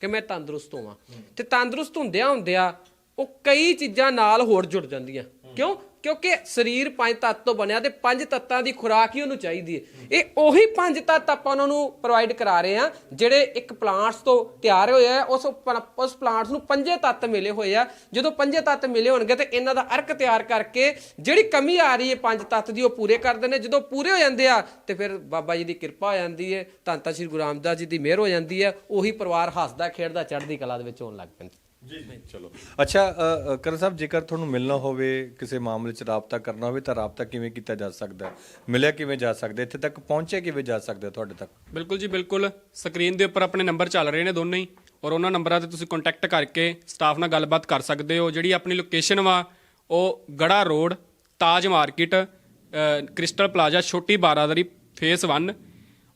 ਕਿ ਮੈਂ ਤੰਦਰੁਸਤ ਹੋਵਾਂ। ਤੇ ਤੰਦਰੁਸਤ ਹੁੰਦਿਆਂ ਹੁੰਦਿਆਂ ਉਹ ਕਈ ਚੀਜ਼ਾਂ ਨਾਲ ਹੋਰ ਜੁੜ ਜਾਂਦੀਆਂ। ਕਿਉਂ? ਕਿਉਂਕਿ ਸਰੀਰ ਪੰਜ ਤੱਤ ਤੋਂ ਬਣਿਆ ਤੇ ਪੰਜ ਤੱਤਾਂ ਦੀ ਖੁਰਾਕ ਹੀ ਉਹਨੂੰ ਚਾਹੀਦੀ ਹੈ। ਇਹ ਉਹੀ ਪੰਜ ਤੱਤ ਆਪਾਂ ਉਹਨਾਂ ਨੂੰ ਪ੍ਰੋਵਾਈਡ ਕਰਾ ਰਹੇ ਆ ਜਿਹੜੇ ਇੱਕ ਪਲਾਂਟਸ ਤੋਂ ਤਿਆਰ ਹੋਏ ਆ, ਉਸ ਪਲ- ਉਸ ਪਲਾਂਟਸ ਨੂੰ ਪੰਜੇ ਤੱਤ ਮਿਲੇ ਹੋਏ ਆ। ਜਦੋਂ ਪੰਜੇ ਤੱਤ ਮਿਲੇ ਹੋਣਗੇ ਤੇ ਇਹਨਾਂ ਦਾ ਅਰਕ ਤਿਆਰ ਕਰਕੇ ਜਿਹੜੀ ਕਮੀ ਆ ਰਹੀ ਹੈ ਪੰਜ ਤੱਤ ਦੀ, ਉਹ ਪੂਰੇ ਕਰਦੇ ਨੇ ਜਦੋਂ ਪੂਰੇ ਹੋ ਜਾਂਦੇ ਆ, ਤੇ ਫਿਰ ਬਾਬਾ ਜੀ ਦੀ ਕਿਰਪਾ ਹੋ ਜਾਂਦੀ ਹੈ, ਧੰਨ ਧੰਨ ਸ੍ਰੀ ਗੁਰੂ ਰਾਮਦਾਸ ਜੀ ਦੀ ਮਿਹਰ ਹੋ ਜਾਂਦੀ ਹੈ, ਉਹੀ ਪਰਿਵਾਰ ਹੱਸਦਾ, ਖੇਡਦਾ, ਚੜ੍ਹਦੀ ਕਲਾ ਦੇ ਵਿੱਚ ਹੋਣ ਲੱਗ ਪੈਂਦਾ।
ਜੀ ਜੀ। ਚਲੋ। ਅੱਛਾ ਕਰਨ ਸਾਹਿਬ ਜੇਕਰ ਤੁਹਾਨੂੰ ਮਿਲਣਾ ਹੋਵੇ ਕਿਸੇ ਮਾਮਲੇ 'ਚ ਰਾਬਤਾ ਕਰਨਾ ਹੋਵੇ ਤਾਂ ਰਾਬਤਾ ਕਿਵੇਂ ਕੀਤਾ ਜਾ ਸਕਦਾ? ਹੈ ਮਿਲਿਆ ਕਿਵੇਂ ਜਾ ਸਕਦਾ? ਹੈ? ਇੱਥੇ ਤੱਕ ਪਹੁੰਚਿਆ ਕਿਵੇਂ ਜਾ ਸਕਦਾ ਹੈ ਤੁਹਾਡੇ ਤੱਕ?
ਬਿਲਕੁਲ ਜੀ ਬਿਲਕੁਲ। ਸਕਰੀਨ ਦੇ ਉੱਪਰ ਆਪਣੇ ਨੰਬਰ ਚੱਲ ਰਹੇ ਨੇ ਦੋਨੇ ਹੀ। ਔਰ ਉਹਨਾਂ ਨੰਬਰਾਂ ਤੇ ਤੁਸੀਂ ਕੰਟੈਕਟ ਕਰਕੇ ਸਟਾਫ ਨਾਲ ਗੱਲਬਾਤ ਕਰ ਸਕਦੇ ਹੋ। ਜਿਹੜੀ ਆਪਣੀ ਲੋਕੇਸ਼ਨ ਵਾ ਉਹ Garha road Taj market crystal plaza Chhoti Baradari phase 1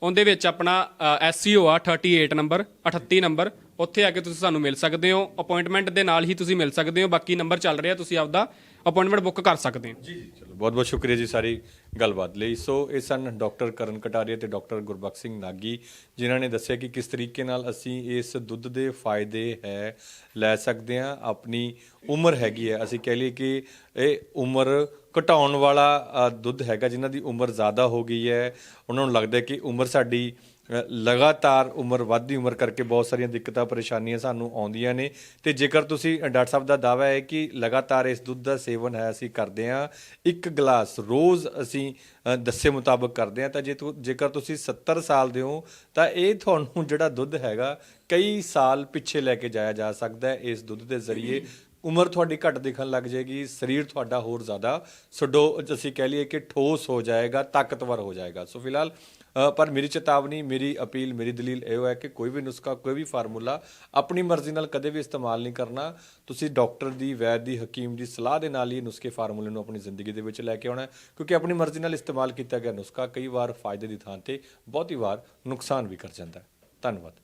ਉਹਦੇ ਵਿੱਚ ਆਪਣਾ ਐਸਸੀਓ ਆ 38 ਨੰਬਰ 38 ਨੰਬਰ ਉੱਥੇ ਆ ਕੇ ਤੁਸੀਂ ਸਾਨੂੰ ਮਿਲ ਸਕਦੇ ਹੋ। ਅਪਾਇੰਟਮੈਂਟ ਦੇ ਨਾਲ ਹੀ ਤੁਸੀਂ ਮਿਲ ਸਕਦੇ ਹੋ। ਬਾਕੀ ਨੰਬਰ ਚੱਲ ਰਿਹਾ, ਤੁਸੀਂ ਆਪਦਾ ਅਪਾਇੰਟਮੈਂਟ ਬੁੱਕ ਕਰ ਸਕਦੇ ਹੋ।
ਜੀ ਚਲੋ। ਬਹੁਤ ਬਹੁਤ ਸ਼ੁਕਰੀਆ ਜੀ ਸਾਰੀ ਗੱਲਬਾਤ ਲਈ। ਸੋ, ਇਹ ਸਨ ਡਾਕਟਰ ਕਰਨ ਕਟਾਰੀਆ ਤੇ ਡਾਕਟਰ ਗੁਰਬਖਸ਼ ਸਿੰਘ ਨਾਗੀ, ਜਿਨ੍ਹਾਂ ਨੇ ਦੱਸਿਆ ਕਿ ਕਿਸ ਤਰੀਕੇ ਨਾਲ ਅਸੀਂ ਇਸ ਦੁੱਧ ਦੇ ਫਾਇਦੇ ਹੈ, ਲੈ ਸਕਦੇ ਹਾਂ। ਆਪਣੀ ਉਮਰ ਹੈਗੀ ਹੈ। ਅਸੀਂ ਕਹਿ ਲਈਏ ਕਿ ਇਹ ਉਮਰ ਘਟਾਉਣ ਵਾਲਾ ਦੁੱਧ ਹੈਗਾ, ਜਿਨ੍ਹਾਂ ਦੀ ਉਮਰ ਜ਼ਿਆਦਾ ਹੋ ਗਈ ਹੈ। ਉਹਨਾਂ ਨੂੰ ਲੱਗਦਾ ਕਿ ਉਮਰ ਸਾਡੀ ਲਗਾਤਾਰ ਉਮਰ, ਵੱਧਦੀ ਉਮਰ ਕਰਕੇ ਬਹੁਤ ਸਾਰੀਆਂ ਦਿੱਕਤਾਂ, ਪਰੇਸ਼ਾਨੀਆਂ ਸਾਨੂੰ ਆਉਂਦੀਆਂ ਨੇ। ਤੇ ਜੇਕਰ ਤੁਸੀਂ ਡਾਕਟਰ ਸਾਹਿਬ ਦਾ ਦਾਅਵਾ ਹੈ ਕਿ ਲਗਾਤਾਰ ਇਸ ਦੁੱਧ ਦਾ ਸੇਵਨ ਹੈ, ਅਸੀਂ ਕਰਦੇ ਹਾਂ। ਇੱਕ ਗਲਾਸ ਰੋਜ਼ ਅਸੀਂ ਦੱਸੇ ਮੁਤਾਬਕ ਕਰਦੇ ਹਾਂ। ਤਾਂ ਜੇ ਤੁ- ਜੇਕਰ ਤੁਸੀਂ 70 ਸਾਲ ਦੇ ਹੋ, ਤਾਂ ਇਹ ਤੁਹਾਨੂੰ ਜਿਹੜਾ ਦੁੱਧ ਹੈਗਾ, ਕਈ ਸਾਲ ਪਿੱਛੇ ਲੈ ਕੇ ਜਾਇਆ ਜਾ ਸਕਦਾ ਹੈ ਇਸ ਦੁੱਧ ਦੇ ਜ਼ਰੀਏ। ਉਮਰ ਤੁਹਾਡੀ ਘੱਟ ਦਿਖਣ ਲੱਗ ਜਾਏਗੀ, ਸਰੀਰ ਤੁਹਾਡਾ ਹੋਰ ਜ਼ਿਆਦਾ ਸਡੋ, ਅਸੀਂ ਕਹਿ ਲਈਏ ਕਿ ਠੋਸ ਹੋ ਜਾਏਗਾ, ਤਾਕਤਵਰ ਹੋ ਜਾਏਗਾ। ਸੋ ਫਿਲਹਾਲ ਪਰ ਮੇਰੀ ਚੇਤਾਵਨੀ, ਮੇਰੀ ਅਪੀਲ, ਮੇਰੀ ਦਲੀਲ ਇਹ ਹੈ ਕਿ ਕੋਈ ਵੀ ਨੁਸਖਾ, ਕੋਈ ਵੀ ਫਾਰਮੂਲਾ ਆਪਣੀ ਮਰਜ਼ੀ ਨਾਲ ਕਦੇ ਵੀ ਇਸਤੇਮਾਲ ਨਹੀਂ ਕਰਨਾ। ਤੁਸੀਂ ਡਾਕਟਰ ਦੀ, ਵੈਦ ਦੀ, ਹਕੀਮ ਦੀ ਸਲਾਹ ਦੇ ਨਾਲ ਹੀ ਨੁਸਖੇ ਫਾਰਮੂਲੇ ਨੂੰ ਆਪਣੀ ਜ਼ਿੰਦਗੀ ਦੇ ਵਿੱਚ ਲੈ ਕੇ ਆਉਣਾ ਕਿਉਂਕਿ ਆਪਣੀ ਮਰਜ਼ੀ ਨਾਲ ਇਸਤੇਮਾਲ ਕੀਤਾ ਗਿਆ ਨੁਸਖਾ ਕਈ ਵਾਰ ਫਾਇਦੇ ਦੀ ਥਾਂ ਤੇ, ਬਹੁਤੀ ਵਾਰ ਨੁਕਸਾਨ ਵੀ ਕਰ ਜਾਂਦਾ ਹੈ। ਧੰਨਵਾਦ।